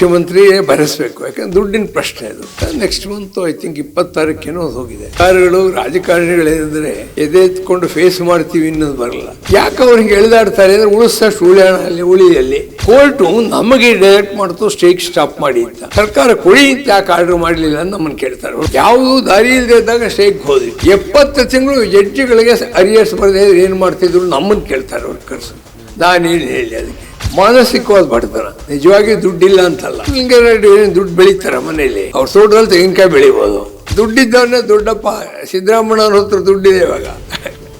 ಮುಖ್ಯಮಂತ್ರಿಯೇ ಭರಿಸಬೇಕು ಯಾಕಂದ್ರೆ ದುಡ್ಡಿನ ಪ್ರಶ್ನೆ ಅದು. ನೆಕ್ಸ್ಟ್ ಮಂತ್ ಐ ಥಿಂಕ್ ಇಪ್ಪತ್ತಾರಕ್ಕೇನೋ ಅದು ಹೋಗಿದೆ. ಕಾರ್ಯಗಳು ಎದೆ ಎದೆತ್ಕೊಂಡು ಫೇಸ್ ಮಾಡ್ತೀವಿ ಅನ್ನೋದು ಬರಲ್ಲ. ಯಾಕೆ ಅವ್ರಿಗೆ ಎಳೆದಾಡ್ತಾರೆ ಅಂದ್ರೆ ಉಳಿಸಷ್ಟು ಉಳಿಯೋಣ ಅಲ್ಲಿ ಉಳಿಯಲ್ಲಿ. ಕೋರ್ಟು ನಮಗೆ ಡೈರೆಕ್ಟ್ ಮಾಡ್ತು ಸ್ಟೇಕ್ ಸ್ಟಾಪ್ ಮಾಡಿ ಅಂತ. ಸರ್ಕಾರ ಕೊಡಿ ಅಂತ ಯಾಕೆ ಆರ್ಡರ್ ಮಾಡಲಿಲ್ಲ ಅಂತ ನಮ್ಮನ್ನು ಕೇಳ್ತಾರೆ. ಯಾವುದು ದಾರಿ ಇಲ್ಲದೆ ಇದ್ದಾಗ ಸ್ಟೇಕ್ ಹೋದ್ವಿ. ಎಪ್ಪತ್ತು ತಿಂಗಳು ಜಡ್ಜಿಗಳಿಗೆ ಅರಿಯರ್ಸ್ ಬರದೇ ಏನು ಮಾಡ್ತಿದ್ರು ನಮ್ಮನ್ನು ಕೇಳ್ತಾರೆ ವರ್ಕರ್ಸ್ ನಾನೇನು ಹೇಳಿ ಅದಕ್ಕೆ. ಮಾನಸಿಕವಾದ ಬಡತನ. ನಿಜವಾಗಿ ದುಡ್ಡಿಲ್ಲ ಅಂತಲ್ಲ. ಹಿಂಗೆ ದುಡ್ಡು ಬೆಳೀತಾರ ಮನೆಯಲ್ಲಿ? ಅವ್ರ ತೋಟದಲ್ಲಿ ತೆಂಗಿನಕಾಯಿ ಬೆಳಿಬೋದು. ದುಡ್ಡಿದ್ದವನ್ನೇ ದೊಡ್ಡಪ್ಪ. ಸಿದ್ದರಾಮಣ್ಣವ್ರ ಹತ್ರ ದುಡ್ಡಿದೆ ಇವಾಗ.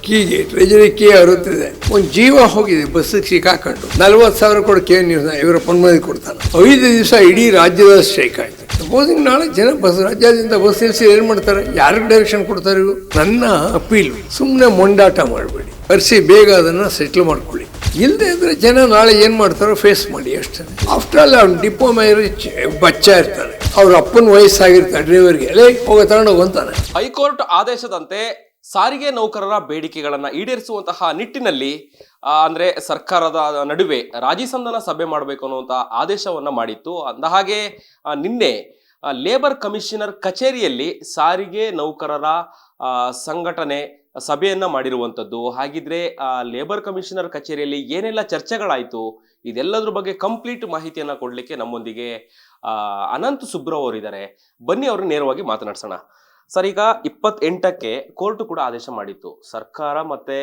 ಕೀಗೆ, ಟ್ರೆಜರಿ ಕೀ ಅರುತ್ತಿದೆ. ಒಂದ್ ಜೀವ ಹೋಗಿದೆ ಬಸ್ಸಿಗೆ ಸಿಕ್ಕಾಕೊಂಡು. ನಲ್ವತ್ತು ಸಾವಿರ ಕೊಡು ಕೆ ನ್ಯೂಸ್ ಇವರ ಪನ್ಮದಿ ಕೊಡ್ತಾನೆ. ಐದು ದಿವಸ ಇಡೀ ರಾಜ್ಯದ ಸ್ಟ್ರೈಕ್ ಆಯ್ತು. ಸಪೋಸಿಂಗ್ ನಾಳೆ ಜನ ಬಸ್ ರಾಜ್ಯದಿಂದ ಬಸ್ ನಿಲ್ಸಿ ಏನು ಮಾಡ್ತಾರೆ? ಯಾರಿಗೆ ಡೈರೆಕ್ಷನ್ ಕೊಡ್ತಾರೆ? ನನ್ನ ಅಪೀಲ್. ಸುಮ್ಮನೆ ಮೊಂಡಾಟ ಮಾಡಬೇಡಿ. ಅರ್ಸಿ ಬೇಗ ಅದನ್ನು ಸೆಟ್ಲ್ ಮಾಡ್ಕೊಳ್ಳಿ. ಇಲ್ಲದೆ ಇದ್ರೆ ಜನ ನಾಳೆ ಏನು ಮಾಡ್ತಾರೋ ಫೇಸ್ ಮಾಡಿ ಅಷ್ಟೇ. ಆಫ್ಟರ್ ಆಲ್ ಅವ್ನು ಡಿಪ್ಲೊಮಾ ಅವರ ಬಚ್ಚ ಇರ್ತಾನೆ. ಅವ್ರ ಅಪ್ಪನ ವಯಸ್ಸಾಗಿರ್ತಾರೆ ಡ್ರೈವರ್ಗೆ ಅಲ್ಲೇ ಹೋಗ ತಗೊಂಡೋಗು ಹೈಕೋರ್ಟ್ ಆದೇಶದಂತೆ ಸಾರಿಗೆ ನೌಕರರ ಬೇಡಿಕೆಗಳನ್ನು ಈಡೇರಿಸುವಂತಹ ನಿಟ್ಟಿನಲ್ಲಿ ಅಂದರೆ ಸರ್ಕಾರದ ನಡುವೆ ರಾಜಿ ಸಂಧಾನ ಸಭೆ ಮಾಡಬೇಕು ಅನ್ನುವಂಥ ಆದೇಶವನ್ನು ಮಾಡಿತ್ತು. ಅಂದ ಹಾಗೆ ನಿನ್ನೆ ಲೇಬರ್ ಕಮಿಷನರ್ ಕಚೇರಿಯಲ್ಲಿ ಸಾರಿಗೆ ನೌಕರರ ಸಂಘಟನೆ ಸಭೆಯನ್ನ ಮಾಡಿರುವಂಥದ್ದು ಹಾಗಿದ್ರೆ ಆ, ಲೇಬರ್ ಕಮಿಷನರ್ ಕಚೇರಿಯಲ್ಲಿ ಏನೆಲ್ಲ ಚರ್ಚೆಗಳಾಯಿತು ಇದೆಲ್ಲದ್ರ ಬಗ್ಗೆ ಕಂಪ್ಲೀಟ್ ಮಾಹಿತಿಯನ್ನ ಕೊಡ್ಲಿಕ್ಕೆ ನಮ್ಮೊಂದಿಗೆ ಆ, ಅನಂತ್ ಸುಬ್ರವ್ ಅವರಿದ್ದಾರೆ. ಬನ್ನಿ ಅವ್ರನ್ನ ನೇರವಾಗಿ ಮಾತನಾಡ್ಸೋಣ. ಸರ್ ಈಗ ಇಪ್ಪತ್ತೆಂಟಕ್ಕೆ ಕೋರ್ಟ್ ಕೂಡ ಆದೇಶ ಮಾಡಿತ್ತು. ಸರ್ಕಾರ ಮತ್ತೆ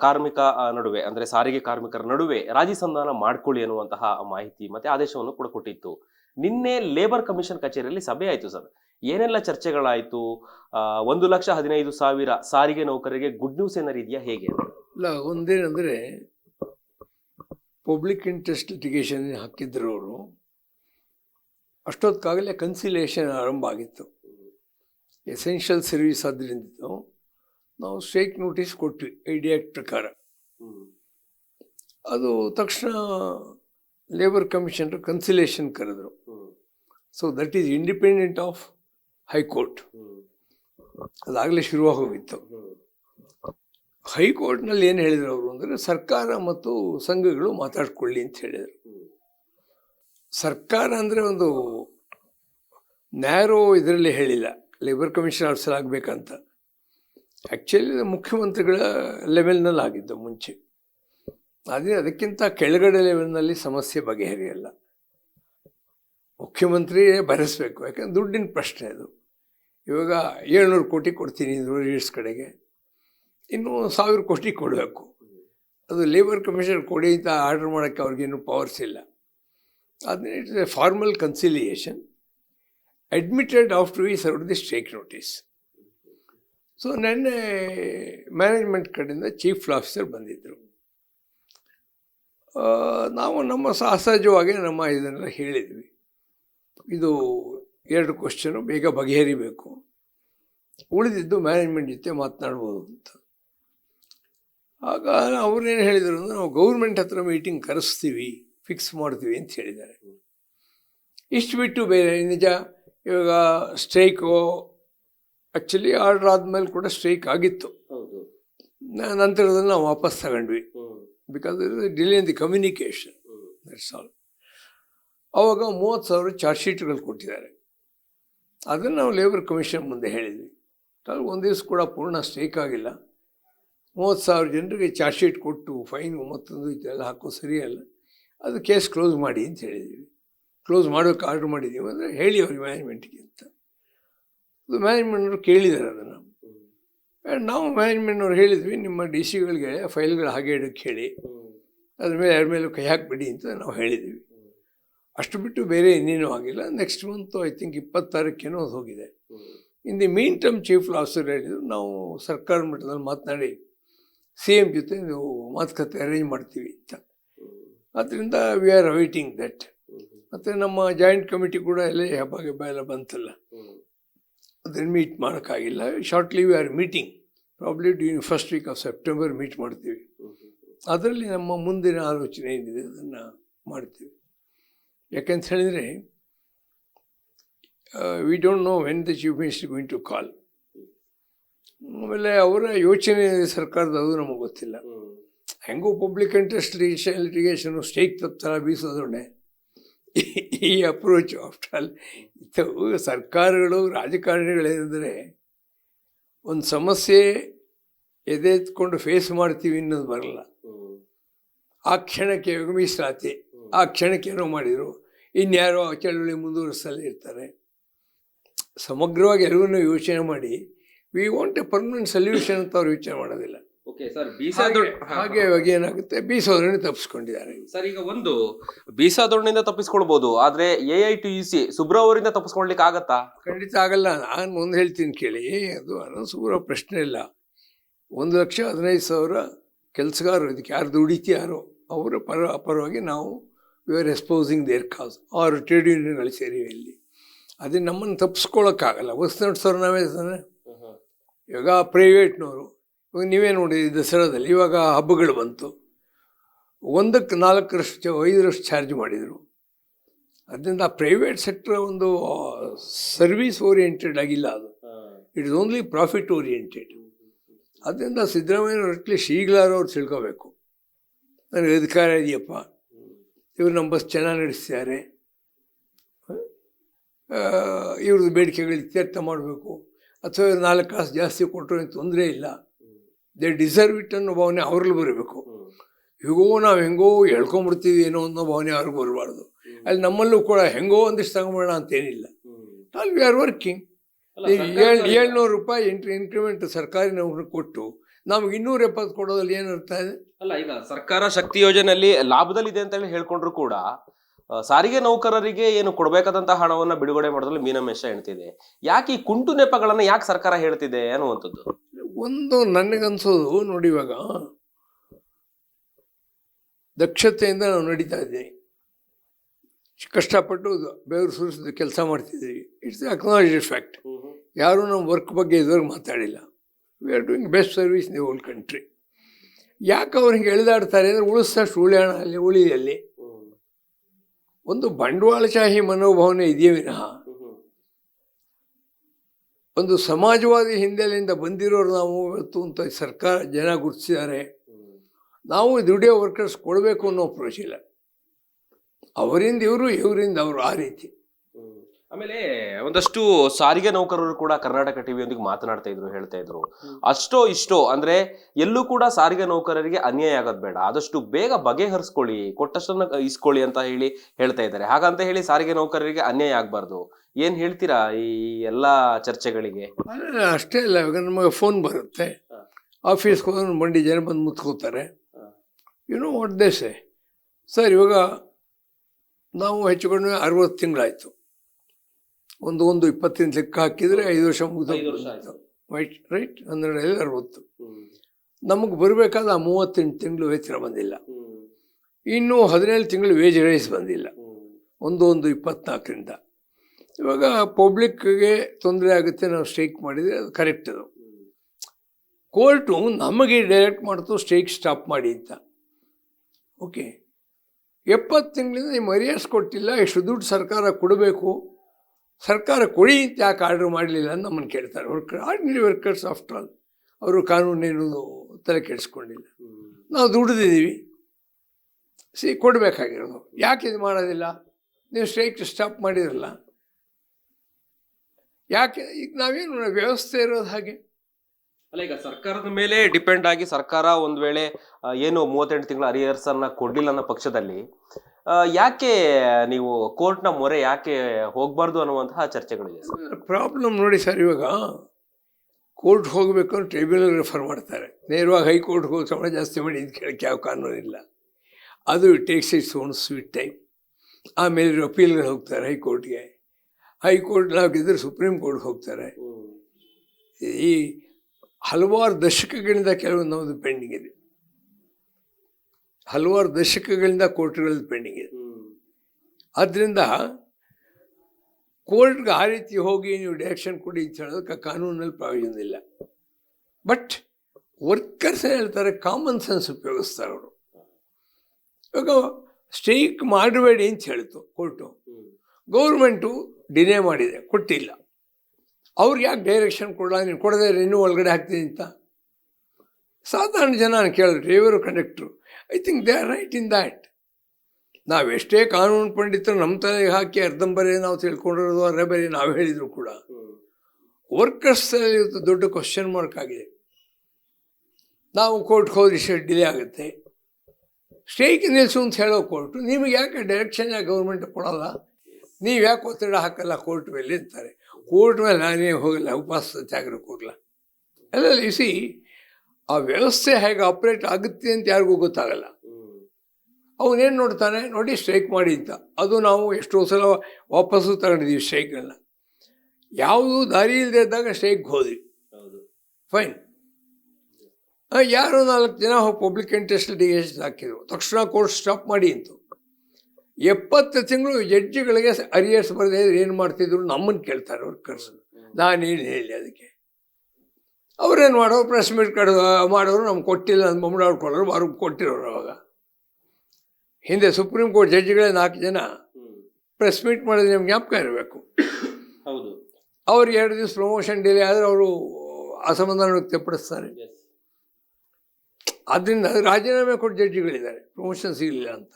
ಕಾರ್ಮಿಕ ನಡುವೆ ಅಂದ್ರೆ ಸಾರಿಗೆ ಕಾರ್ಮಿಕರ ನಡುವೆ ರಾಜಿ ಸಂಧಾನ ಮಾಡ್ಕೊಳ್ಳಿ ಅನ್ನುವಂತಹ ಮಾಹಿತಿ ಮತ್ತೆ ಆದೇಶವನ್ನು ಕೂಡ ಕೊಟ್ಟಿತ್ತು. ನಿನ್ನೆ ಲೇಬರ್ ಕಮಿಷನ್ ಕಚೇರಿಯಲ್ಲಿ ಸಭೆ ಆಯಿತು ಸರ್. ಏನೆಲ್ಲ ಚರ್ಚೆಗಳಾಯಿತು? ಒಂದು ಲಕ್ಷ ಹದಿನೈದು ಸಾವಿರ ಸಾರಿಗೆ ನೌಕರರಿಗೆ ಗುಡ್ ನ್ಯೂಸ್ ಏನಾರು ಇದೆಯಾ ಹೇಗೆ? ಇಲ್ಲ ಒಂದೇನೆಂದರೆ ಪಬ್ಲಿಕ್ ಇಂಟ್ರೆಸ್ಟ್ ಲಿಟಿಗೇಷನ್ ಹಾಕಿದ್ರು ಅವರು ಅಷ್ಟೊತ್ತಿಗಾಗಲೇ ಕನ್ಸಿಲೇಷನ್ ಆರಂಭ ಆಗಿತ್ತು. ಎಸೆನ್ಷಿಯಲ್ ಸರ್ವಿಸ್ ಆದ್ರಿಂದ ನಾವು ಸ್ಟ್ರೈಕ್ ನೋಟಿಸ್ ಕೊಟ್ವಿ ಐಡಿ ಆ್ಯಕ್ಟ್ ಪ್ರಕಾರ ಅದು ತಕ್ಷಣ ಲೇಬರ್ ಕಮಿಷನರ್ ಕನ್ಸಿಲೇಷನ್ ಕರೆದ್ರು. So that is independent of high court. ಅದಾಗಲೇ ಶುರುವಾಗಿ ಹೋಗಿತ್ತು ಹೈಕೋರ್ಟ್ನಲ್ಲಿ ಏನು ಹೇಳಿದರು ಅವರು ಅಂದರೆ ಸರ್ಕಾರ ಮತ್ತು ಸಂಘಗಳು ಮಾತಾಡ್ಕೊಳ್ಳಿ ಅಂತ ಹೇಳಿದರು. ಸರ್ಕಾರ ಅಂದರೆ ಒಂದು ನ್ಯಾರೋ ಇದರಲ್ಲಿ ಹೇಳಿಲ್ಲ ಲೇಬರ್ ಕಮಿಷನ್ ಆಗ್ಬೇಕಂತ. ಆ್ಯಕ್ಚುಲಿ ಮುಖ್ಯಮಂತ್ರಿಗಳ ಲೆವೆಲ್ನಲ್ಲಿ ಆಗಿದ್ದು ಮುಂಚೆ. ಆದರೆ ಅದಕ್ಕಿಂತ ಕೆಳಗಡೆ ಲೆವೆಲ್ನಲ್ಲಿ ಸಮಸ್ಯೆ ಬಗೆಹರಿಯಲ್ಲ. ಮುಖ್ಯಮಂತ್ರಿಯೇ ಭರಿಸಬೇಕು ಯಾಕಂದ್ರೆ ದುಡ್ಡಿನ ಪ್ರಶ್ನೆ ಅದು. ಇವಾಗ ಏಳ್ನೂರು ಕೋಟಿ ಕೊಡ್ತೀನಿ ರೂರಲ್ಸ್ ಕಡೆಗೆ. ಇನ್ನೂ ಸಾವಿರ ಕೋಟಿ ಕೊಡಬೇಕು. ಅದು ಲೇಬರ್ ಕಮಿಷನ್ ಕೊಡಿ ಅಂತ ಆರ್ಡರ್ ಮಾಡೋಕ್ಕೆ ಅವ್ರಿಗೇನು ಪವರ್ಸ್ ಇಲ್ಲ. ಅದನ್ನ it's a formal conciliation admitted after we serve the strike notice so ನೆನ್ನೆ ಮ್ಯಾನೇಜ್ಮೆಂಟ್ ಕಡೆಯಿಂದ ಚೀಫ್ ಆಫೀಸರ್ ಬಂದಿದ್ದರು ನಾವು ನಮ್ಮ ಸಹಜವಾಗಿ ನಮ್ಮ ಇದನ್ನೆಲ್ಲ ಹೇಳಿದ್ವಿ. ಇದು ಎರಡು ಕ್ವಶನು ಬೇಗ ಬಗೆಹರಿಬೇಕು. ಉಳಿದಿದ್ದು ಮ್ಯಾನೇಜ್ಮೆಂಟ್ ಜೊತೆ ಮಾತನಾಡ್ಬೋದು ಅಂತ. ಆಗ ಅವ್ರೇನು ಹೇಳಿದರು ಅಂದರೆ ನಾವು ಗೌರ್ಮೆಂಟ್ ಹತ್ರ ಮೀಟಿಂಗ್ ಕರೆಸ್ತೀವಿ ಫಿಕ್ಸ್ ಮಾಡ್ತೀವಿ ಅಂತ ಹೇಳಿದ್ದಾರೆ. ಇಷ್ಟು ಬಿಟ್ಟು ಬೇರೆ ನಿಜ ಇವಾಗ ಸ್ಟ್ರೈಕು ಆ್ಯಕ್ಚುಲಿ ಆರ್ಡ್ರ್ ಆದಮೇಲೆ ಕೂಡ ಸ್ಟ್ರೈಕ್ ಆಗಿತ್ತು. ನಂತರದಲ್ಲಿ ನಾವು ವಾಪಸ್ ತಗೊಂಡ್ವಿ. Because delay in the communication that's all ಅವಾಗ ಮೂವತ್ತು ಸಾವಿರ ಚಾರ್ಜ್ ಶೀಟ್ಗಳು ಕೊಟ್ಟಿದ್ದಾರೆ. ಅದನ್ನು ನಾವು ಲೇಬರ್ ಕಮಿಷನ್ ಮುಂದೆ ಹೇಳಿದ್ವಿ. ಅದು ಒಂದು ದಿವಸ ಕೂಡ ಪೂರ್ಣ ಸ್ಟೇಕ್ ಆಗಿಲ್ಲ. ಮೂವತ್ತು ಸಾವಿರ ಜನರಿಗೆ ಚಾರ್ಜ್ ಶೀಟ್ ಕೊಟ್ಟು ಫೈನು ಮತ್ತೊಂದು ಇದೆಲ್ಲ ಹಾಕೋ ಸರಿಯಲ್ಲ. ಅದು ಕೇಸ್ ಕ್ಲೋಸ್ ಮಾಡಿ ಅಂತ ಹೇಳಿದ್ವಿ. ಕ್ಲೋಸ್ ಮಾಡೋಕ್ಕೆ ಆರ್ಡ್ರ್ ಮಾಡಿದ್ದೀವಿ ಅಂದರೆ ಹೇಳಿ ಅವ್ರಿಗೆ ಮ್ಯಾನೇಜ್ಮೆಂಟ್ಗೆ ಅಂತ. ಅದು ಮ್ಯಾನೇಜ್ಮೆಂಟ್ನವ್ರು ಕೇಳಿದ್ದಾರೆ ಅದನ್ನು. ಆ್ಯಂಡ್ ನಾವು ಮ್ಯಾನೇಜ್ಮೆಂಟ್ನವ್ರು ಹೇಳಿದ್ವಿ ನಿಮ್ಮ ಡಿ ಸಿಗಳಿಗೆ ಫೈಲ್ಗಳು ಹಾಗೆ ಇಡೋಕ್ಕೆ ಹೇಳಿ. ಅದ್ರ ಮೇಲೆ ಯಾರ ಮೇಲೂ ಕೈ ಹಾಕಿಬಿಡಿ ಅಂತ ನಾವು ಹೇಳಿದ್ವಿ. ಅಷ್ಟು ಬಿಟ್ಟು ಬೇರೆ ಇನ್ನೇನೂ ಆಗಿಲ್ಲ. ನೆಕ್ಸ್ಟ್ ಮಂತು ಐ ಥಿಂಕ್ ಇಪ್ಪತ್ತಾರಕ್ಕೇನೋ ಅದು ಹೋಗಿದೆ. In the mean term chief officer ಹೇಳಿದ್ರು ನಾವು ಸರ್ಕಾರ ಮಟ್ಟದಲ್ಲಿ ಮಾತನಾಡಿ ಸಿ ಎಂ ಜೊತೆ ನೀವು ಮಾತುಕತೆ ಅರೇಂಜ್ ಮಾಡ್ತೀವಿ ಅಂತ. ಅದರಿಂದ ವಿ ಆರ್ ಅವೈಟಿಂಗ್ ದಟ್ ಮತ್ತು ನಮ್ಮ ಜಾಯಿಂಟ್ ಕಮಿಟಿ ಕೂಡ ಎಲ್ಲ ಹಬ್ಬ ಗಿಬ್ಬ ಎಲ್ಲ ಬಂತಲ್ಲ ಅದನ್ನು ಮೀಟ್ ಮಾಡೋಕ್ಕಾಗಿಲ್ಲ. Shortly we are meeting probably during first week of September meet ಮಾಡ್ತೀವಿ. ಅದರಲ್ಲಿ ನಮ್ಮ ಮುಂದಿನ ಆಲೋಚನೆ ಏನಿದೆ ಅದನ್ನು ಮಾಡ್ತೀವಿ. ಯಾಕಂತ ಹೇಳಿದರೆ we don't know when the chief minister going to call ಆಮೇಲೆ ಅವರ ಯೋಚನೆ ಸರ್ಕಾರದ ಅದು ನಮಗೆ ಗೊತ್ತಿಲ್ಲ. ಹೆಂಗೂ ಪಬ್ಲಿಕ್ ಇಂಟ್ರೆಸ್ಟ್ ಲಿಟಿಗೇಷನು ಸ್ಟೇಕ್ ತಪ್ತರ ಬೀಸೋದೊಡೆ ಈ ಅಪ್ರೋಚ್ ಆಫ್ಟರ್ ಆಲ್ ಸರ್ಕಾರಗಳು ರಾಜಕಾರಣಿಗಳೇನೆಂದರೆ ಒಂದು ಸಮಸ್ಯೆ ಎದೆತ್ಕೊಂಡು ಫೇಸ್ ಮಾಡ್ತೀವಿ ಅನ್ನೋದು ಬರಲ್ಲ. ಆ ಕ್ಷಣಕ್ಕೆ ಮೀಸಲಾತಿ ಆ ಕ್ಷಣಕ್ಕೆ ಏನೋ ಮಾಡಿದರು. ಇನ್ಯಾರೋ ಚಳುವಳಿ ಮುಂದುವರಿಸಲೇ ಇರ್ತಾರೆ. ಸಮಗ್ರವಾಗಿ ಎಲ್ಲವನ್ನೂ ಯೋಚನೆ ಮಾಡಿ we want a permanent solution ಅಂತ ಅವ್ರು ಯೋಚನೆ ಮಾಡೋದಿಲ್ಲ. ಓಕೆ ಸರ್ ಹಾಗೆ ಹಾಗೆ ಇವಾಗ ಏನಾಗುತ್ತೆ ಬೀಸೋದ್ರನ್ನ ತಪ್ಪಿಸ್ಕೊಂಡಿದ್ದಾರೆ ಸರ್ ಈಗ ಒಂದು ಬೀಸಾದೋಣಿಂದ ತಪ್ಪಿಸ್ಕೊಳ್ಬಹುದು ಆದ್ರೆ ಎ ಐ ಟಿ ಸಿ ಸುಬ್ರ ಅವರಿಂದ ತಪ್ಪಿಸ್ಕೊಳ್ಲಿಕ್ಕೆ ಆಗತ್ತಾ? ಖಂಡಿತ ಆಗಲ್ಲ. ನಾನು ಒಂದು ಹೇಳ್ತೀನಿ ಕೇಳಿ ಅದು ಅನಸೂರ ಪ್ರಶ್ನೆ ಇಲ್ಲ. ಒಂದು ಲಕ್ಷ ಹದಿನೈದು ಸಾವಿರ ಕೆಲಸಗಾರರು ಇದಕ್ಕೆ ಯಾರು ದುಡಿತೀಯಾರೋ ಅವರ ಪರ ಪರವಾಗಿ ನಾವು we are exposing their cause are trade ಯೂನಿಯನ್ಗಳು ಸೇರಿವೆ ಇಲ್ಲಿ. ಅದೇ ನಮ್ಮನ್ನು ತಪ್ಪಿಸ್ಕೊಳ್ಳೋಕ್ಕಾಗಲ್ಲ. ವಸ್ತು ನಡೆಸೋರು ನಾವೇ ತಾನೆ ಇವಾಗ ಪ್ರೈವೇಟ್ನವರು ಇವಾಗ ನೀವೇ ನೋಡಿ ದಸರಾದಲ್ಲಿ ಇವಾಗ ಹಬ್ಬಗಳು ಬಂತು. ಒಂದಕ್ಕೆ ನಾಲ್ಕರಷ್ಟು ಐದರಷ್ಟು ಚಾರ್ಜ್ ಮಾಡಿದರು. ಅದರಿಂದ ಪ್ರೈವೇಟ್ ಸೆಕ್ಟರ್ ಒಂದು ಸರ್ವಿಸ್ ಓರಿಯೆಂಟೆಡ್ ಆಗಿಲ್ಲ ಅದು. It is only profit oriented Siddaramaiah Siddaramaiah at least ಈಗಲಾರು ಅವ್ರು ತಿಳ್ಕೋಬೇಕು. ನನಗೆ ಅಧಿಕಾರ ಇದೆಯಪ್ಪ. ಇವರು ನಮ್ಮ ಬಸ್ ಚೆನ್ನಾಗಿ ನಡೆಸ್ತಿದ್ದಾರೆ ಇವ್ರದ್ದು ಬೇಡಿಕೆಗಳು ಇತ್ಯರ್ಥ ಮಾಡಬೇಕು. ಅಥವಾ ಇವ್ರು ನಾಲ್ಕು ಕಾಸು ಜಾಸ್ತಿ ಕೊಟ್ಟರು ಏನು ತೊಂದರೆ ಇಲ್ಲ. ದೇ ಡಿಸರ್ವ್ ಇಟ್ ಅನ್ನೋ ಭಾವನೆ ಅವ್ರಲ್ಲಿ ಬರಬೇಕು. ಹೇಗೋ ನಾವು ಹೆಂಗೋ ಹೇಳ್ಕೊಂಬಿಡ್ತೀವಿ ಏನೋ ಅನ್ನೋ ಭಾವನೆ ಅವ್ರಿಗೆ ಬರಬಾರ್ದು. ಅಲ್ಲಿ ನಮ್ಮಲ್ಲೂ ಕೂಡ ಹೆಂಗೋ ಒಂದಿಷ್ಟು ತಗೊಂಬೋಣ ಅಂತೇನಿಲ್ಲ. ಅಲ್ಲಿ ವಿ ಆರ್ ವರ್ಕಿಂಗ್ ಏಳು ಏಳ್ನೂರು ರೂಪಾಯಿ ಇಂಟ್ರಿ ಇನ್ಕ್ರಿಮೆಂಟ್ ಸರ್ಕಾರಿ ನೌಕರಿ ಕೊಟ್ಟು ನಮ್ಗೆ ಇನ್ನೂರ ಎಪ್ಪತ್ತು ಕೊಡೋದ್ರಲ್ಲಿ ಏನು ಅರ್ಥ ಇದೆ? ಅಲ್ಲ ಈಗ ಸರ್ಕಾರ ಶಕ್ತಿ ಯೋಜನೆಯಲ್ಲಿ ಲಾಭದಲ್ಲಿದೆ ಅಂತ ಹೇಳಿ ಹೇಳ್ಕೊಂಡ್ರು ಕೂಡ ಆ, ಸಾರಿಗೆ ನೌಕರರಿಗೆ ಏನು ಕೊಡಬೇಕಾದಂತಹ ಹಣವನ್ನ ಬಿಡುಗಡೆ ಮಾಡೋದ್ರಲ್ಲಿ ಮೀನಮೇಷ ಹೇಳ್ತಿದೆ ಯಾಕೆ ಈ ಕುಂಟು ನೆಪಗಳನ್ನ ಯಾಕೆ ಸರ್ಕಾರ ಹೇಳ್ತಿದೆ ಅನ್ನುವಂಥದ್ದು? ಒಂದು ನನಗನ್ಸೋದು ನೋಡಿ ಇವಾಗ. ದಕ್ಷತೆಯಿಂದ ನಾವು ನಡೀತಾ ಇದ್ದೀವಿ. ಕಷ್ಟಪಟ್ಟು ಬೆವರು ಸುರಿಸಿದ ಕೆಲಸ ಮಾಡ್ತಿದ್ದೀವಿ. ಇಟ್ಸ್ ಅಕ್ನಾಲಜ್ ಫ್ಯಾಕ್ಟ್ ಯಾರೂ ನಮ್ಮ ವರ್ಕ್ ಬಗ್ಗೆ ಇದುವರೆಗೆ ಮಾತಾಡಿಲ್ಲ. We are doing best service the old country ಯಾಕೆ ಅವ್ರು ಹಿಂಗೆ ಎಳೆದಾಡ್ತಾರೆ ಅಂದರೆ ಉಳಿಸಷ್ಟು ಉಳಿಯೋಣ ಅಲ್ಲಿ, ಉಳಿಯಲ್ಲಿ. ಒಂದು ಬಂಡವಾಳಶಾಹಿ ಮನೋಭಾವನೆ ಇದೆಯೇ ವಿನಃ. ಒಂದು ಸಮಾಜವಾದಿ ಹಿನ್ನೆಲೆಯಿಂದ ಬಂದಿರೋರು ನಾವು ಇವತ್ತು ಅಂತ ಸರ್ಕಾರ ಜನ ಗುರುತಿಸಿದ್ದಾರೆ. ನಾವು ದುಡಿಯೋ ವರ್ಕರ್ಸ್ ಕೊಡಬೇಕು ಅನ್ನೋ ಪ್ರೋಶಿಲ್ಲ ಅವರಿಂದ ಇವರು, ಇವರಿಂದ ಅವರು ಆ ರೀತಿ. ಆಮೇಲೆ ಒಂದಷ್ಟು ಸಾರಿಗೆ ನೌಕರರು ಕೂಡ ಕರ್ನಾಟಕ ಟಿವಿಯೊಂದಿಗೆ ಮಾತನಾಡ್ತಾ ಇದ್ರು ಹೇಳ್ತಾ ಇದ್ರು. ಅಷ್ಟೋ ಇಷ್ಟೋ ಅಂದ್ರೆ ಎಲ್ಲೂ ಕೂಡ ಸಾರಿಗೆ ನೌಕರರಿಗೆ ಅನ್ಯಾಯ ಆಗೋದ್ ಬೇಡ. ಆದಷ್ಟು ಬೇಗ ಬಗೆಹರಿಸ್ಕೊಳ್ಳಿ ಕೊಟ್ಟಷ್ಟನ್ನ ಇಸ್ಕೊಳ್ಳಿ ಅಂತ ಹೇಳಿ ಹೇಳ್ತಾ ಇದ್ದಾರೆ. ಹಾಗಂತ ಹೇಳಿ ಸಾರಿಗೆ ನೌಕರರಿಗೆ ಅನ್ಯಾಯ ಆಗ್ಬಾರ್ದು. ಏನ್ ಹೇಳ್ತೀರಾ ಈ ಎಲ್ಲಾ ಚರ್ಚೆಗಳಿಗೆ? ಅಷ್ಟೇ ಅಲ್ಲ. ಇವಾಗ ನಮಗೆ ಫೋನ್ ಬರುತ್ತೆ. ಆಫೀಸ್ ಆಫೀಸ್ಗೆ ಹೋದ್ರೆ ಮಂಡಿ ಜನ ಬಂದು ಮುತ್ಕೋತಾರೆ ಇನ್ನು ಏನೋ ಒಟ್ ಸರ್ ಇವಾಗ ನಾವು ಹೆಚ್ಚು ಕಡಿಮೆ ಅರವತ್ತು ತಿಂಗಳಾಯಿತು. ಒಂದು ಒಂದು ಇಪ್ಪತ್ತಿನ ಲೆಕ್ಕ ಹಾಕಿದರೆ ಐದು ವರ್ಷ. ಮುಗಿದು ರೈಟ್ ರೈಟ್ ಹನ್ನೆರಡರಲ್ಲಿ ಅರವತ್ತು. ನಮಗೆ ಬರಬೇಕಾದ ಆ ಮೂವತ್ತೆಂಟು ತಿಂಗಳು ವೇತನ ಬಂದಿಲ್ಲ. ಇನ್ನೂ ಹದಿನೇಳು ತಿಂಗಳು ವೇಜ್ ರೈಸ್ ಬಂದಿಲ್ಲ. ಒಂದು ಒಂದು ಇಪ್ಪತ್ನಾಲ್ಕರಿಂದ. ಇವಾಗ ಪಬ್ಲಿಕ್ಗೆ ತೊಂದರೆ ಆಗುತ್ತೆ ನಾವು ಸ್ಟ್ರೈಕ್ ಮಾಡಿದರೆ ಅದು ಕರೆಕ್ಟ್ ಅದು. ಕೋರ್ಟು ನಮಗೆ ಡೈರೆಕ್ಟ್ ಮಾಡ್ತು ಸ್ಟ್ರೈಕ್ ಸ್ಟಾಪ್ ಮಾಡಿ ಅಂತ. ಓಕೆ ಎಪ್ಪತ್ತು ತಿಂಗಳಿಂದ ನಿಮ್ಮ ಅರಿಯರ್ಸ್ ಕೊಟ್ಟಿಲ್ಲ ಎಷ್ಟು ದುಡ್ಡು ಸರ್ಕಾರ ಕೊಡಬೇಕು. ಸರ್ಕಾರ ಕೊಡಿ ಅಂತ ಯಾಕೆ ಆರ್ಡ್ರ್ ಮಾಡಲಿಲ್ಲ ಅಂತ ನಮ್ಮನ್ನು ಕೇಳ್ತಾರೆ. Worker ordinary workers after all ಅವರು ಕಾನೂನೇನು ತಲೆ ಕೆಡಿಸ್ಕೊಂಡಿಲ್ಲ. ನಾವು ದುಡಿದಿದ್ದೀವಿ. ಸಿ ಕೊಡಬೇಕಾಗಿರೋದು. ಯಾಕೆ ಇದು ಮಾಡೋದಿಲ್ಲ? ನೀವು ಸ್ಟ್ರೈಕ್ ಸ್ಟಾಪ್ ಮಾಡಿರಲ್ಲ ಯಾಕೆ ಈಗ ನಾವೇನು? ವ್ಯವಸ್ಥೆ ಇರೋದು ಹಾಗೆ. ಅಲ್ಲ ಈಗ ಸರ್ಕಾರದ ಮೇಲೆ ಡಿಪೆಂಡ್ ಆಗಿ ಸರ್ಕಾರ ಒಂದು ವೇಳೆ ಏನು ಮೂವತ್ತೆಂಟು ತಿಂಗಳ ಅರಿಯರ್ಸ್ ಕೊಡಲಿಲ್ಲ ಅನ್ನೋ ಪಕ್ಷದಲ್ಲಿ ಯಾಕೆ ನೀವು ಕೋರ್ಟ್ನ ಮೊರೆ ಯಾಕೆ ಹೋಗ್ಬಾರ್ದು ಅನ್ನುವಂತಹ ಚರ್ಚೆಗಳಿದೆ ಸರ್. ಪ್ರಾಬ್ಲಮ್ ನೋಡಿ ಸರ್ ಇವಾಗ ಕೋರ್ಟ್ ಹೋಗಬೇಕು ಅಂದ್ರೆ ಟ್ರಿಬ್ಯುನಲ್ ರೆಫರ್ ಮಾಡ್ತಾರೆ. ನೇರವಾಗಿ ಹೈಕೋರ್ಟ್ಗೆ ಹೋಗಿ ಸಮಯ ಜಾಸ್ತಿ ಮಾಡಿ ಇದು ಕೇಳಕ್ಕೆ ಯಾವ ಕಾನೂನಿಲ್ಲ ಅದು takes it's own sweet time ಆಮೇಲೆ ಅಪೀಲ್ಗಳು ಹೋಗ್ತಾರೆ ಹೈಕೋರ್ಟ್ಗೆ. ಹೈಕೋರ್ಟ್ ಹಾಕಿದ್ರೆ ಸುಪ್ರೀಂ ಕೋರ್ಟ್ಗೆ ಹೋಗ್ತಾರೆ. ಈ ಹಲವಾರು ದಶಕಗಳಿಂದ ಕೆಲವೊಂದು ನಮ್ಮದು ಪೆಂಡಿಂಗ್ ಇದೆ. ಹಲವಾರು ದಶಕಗಳಿಂದ ಕೋರ್ಟ್ಗಳಲ್ಲಿ ಪೆಂಡಿಂಗ್ ಇದೆ. ಆದ್ದರಿಂದ ಕೋರ್ಟ್ಗೆ ಆ ರೀತಿ ಹೋಗಿ ನೀವು ಡೈರೆಕ್ಷನ್ ಕೊಡಿ ಅಂತ ಹೇಳೋದಕ್ಕೆ ಕಾನೂನಲ್ಲಿ ಪ್ರಾವಿಷನ್ ಇಲ್ಲ. ಬಟ್ ವರ್ಕರ್ಸ್ ಹೇಳ್ತಾರೆ ಕಾಮನ್ ಸೆನ್ಸ್ ಉಪಯೋಗಿಸ್ತಾರೆ ಅವರು. ಇವಾಗ ಸ್ಟ್ರೈಕ್ ಮಾಡಬೇಡಿ ಅಂತ ಹೇಳ್ತು ಕೋರ್ಟು. ಗೌರ್ಮೆಂಟು ಡಿನೇ ಮಾಡಿದೆ ಕೊಟ್ಟಿಲ್ಲ. ಅವ್ರಿಗೆ ಯಾಕೆ ಡೈರೆಕ್ಷನ್ ಕೊಡಲ್ಲ ನೀನು ಕೊಡದೆ ಇನ್ನೂ ಒಳಗಡೆ ಹಾಕ್ತೀನಿ ಅಂತ. ಸಾಧಾರಣ ಜನ ನಾನು ಕೇಳಿದ್ರು driver conductor. I think they are right in that ನಾವೆಷ್ಟೇ ಕಾನೂನು ಪಂಡಿತರು ನಮ್ಮ ತಲೆಗೆ ಹಾಕಿ ಅರ್ಧಂಬರೆ ನಾವು ತಿಳ್ಕೊಂಡಿರೋದು ಅರೆ ಬೇರೆ ನಾವು ಹೇಳಿದ್ರು ಕೂಡ. ವರ್ಕರ್ಸ್ ಇವತ್ತು ದೊಡ್ಡ ಕ್ವಶನ್ ಮಾರ್ಕ್ ಆಗಿದೆ. ನಾವು ಕೋರ್ಟ್ಗೆ ಹೋದ್ರೆ ಇಷ್ಟು ಡಿಲೇ ಆಗುತ್ತೆ. ಸ್ಟ್ರೈಕ್ ನಿಲ್ಲಿಸು ಅಂತ ಹೇಳೋ ಕೋರ್ಟು ನಿಮಗೆ ಯಾಕೆ ಡೈರೆಕ್ಷನ್ ಯಾಕೆ ಗೌರ್ಮೆಂಟ್ ಕೊಡಲ್ಲ? ನೀವು ಯಾಕೆ ಒತ್ತಡ ಹಾಕಲ್ಲ ಕೋರ್ಟ್ ಮೇಲೆ ಅಂತಾರೆ. ಕೋರ್ಟ್ ಮೇಲೆ ನಾನೇ ಹೋಗಲ್ಲ, ಉಪವಾಸ ಸತ್ಯಾಗ್ರಹ ಹೋಗಲ್ಲ ಅಲ್ಲ ಇಸಿ ಆ ವ್ಯವಸ್ಥೆ ಹೇಗೆ ಆಪ್ರೇಟ್ ಆಗುತ್ತೆ ಅಂತ ಯಾರಿಗೂ ಗೊತ್ತಾಗಲ್ಲ. ಅವನೇನು ನೋಡ್ತಾನೆ? ನೋಡಿ ಸ್ಟ್ರೈಕ್ ಮಾಡಿ ಅಂತ. ಅದು ನಾವು ಎಷ್ಟೋ ಸಲ ವಾಪಸ್ಸು ತಗೊಂಡಿದ್ದೀವಿ ಸ್ಟ್ರೈಕ್ಗಳನ್ನ ಯಾವುದು ದಾರಿ ಇಲ್ಲದೆ ಇದ್ದಾಗ ಸ್ಟ್ರೈಕ್ ಹೋದ್ವಿ. ಫೈನ್ ಯಾರೋ ನಾಲ್ಕು ಜನ ಪಬ್ಲಿಕ್ ಇಂಟ್ರೆಸ್ಟ್ ಲಿಟಿಗೇಷನ್ ಹಾಕಿದ್ರು. ತಕ್ಷಣ ಕೋರ್ಟ್ ಸ್ಟಾಪ್ ಮಾಡಿ ಅಂತು. ಎಪ್ಪತ್ತು ತಿಂಗಳು ಜಡ್ಜಿಗಳಿಗೆ ಅರಿಯರ್ಸ್ ಬರದೇ ಏನು ಮಾಡ್ತಿದ್ರು? ನಮ್ಮನ್ನು ಕೇಳ್ತಾರೆ ವರ್ಕರ್ಸ್ ನಾನೇನು ಹೇಳಿ ಅದಕ್ಕೆ? ಅವ್ರೇನು ಮಾಡೋರು ಪ್ರೆಸ್ ಮೀಟ್ ಕಡ ಮಾಡೋರು ನಮ್ಗೆ ಕೊಟ್ಟಿಲ್ಲ ಅಂತ ಬೊಮ್ಮಡವ್ರು ಕೊಡೋರು ಅವ್ರಿಗೆ ಕೊಟ್ಟಿರೋರು ಅವಾಗ. ಹಿಂದೆ ಸುಪ್ರೀಂ ಕೋರ್ಟ್ ಜಡ್ಜ್ಗಳೇ ನಾಲ್ಕು ಜನ ಪ್ರೆಸ್ ಮೀಟ್ ಮಾಡಿದ್ರೆ ನಿಮ್ಗೆ ಜ್ಞಾಪಕ ಇರಬೇಕು. ಹೌದು. ಅವ್ರಿಗೆ ಎರಡು ದಿವಸ ಪ್ರಮೋಷನ್ ಡಿಲೇ ಆದರೆ ಅವರು ಅಸಮಾಧಾನ ವ್ಯಕ್ತಪಡಿಸ್ತಾರೆ. ಅದರಿಂದ ರಾಜೀನಾಮೆ ಕೊಟ್ಟು ಜಡ್ಜಿಗಳಿದ್ದಾರೆ ಪ್ರಮೋಷನ್ ಸಿಗಲಿಲ್ಲ ಅಂತ.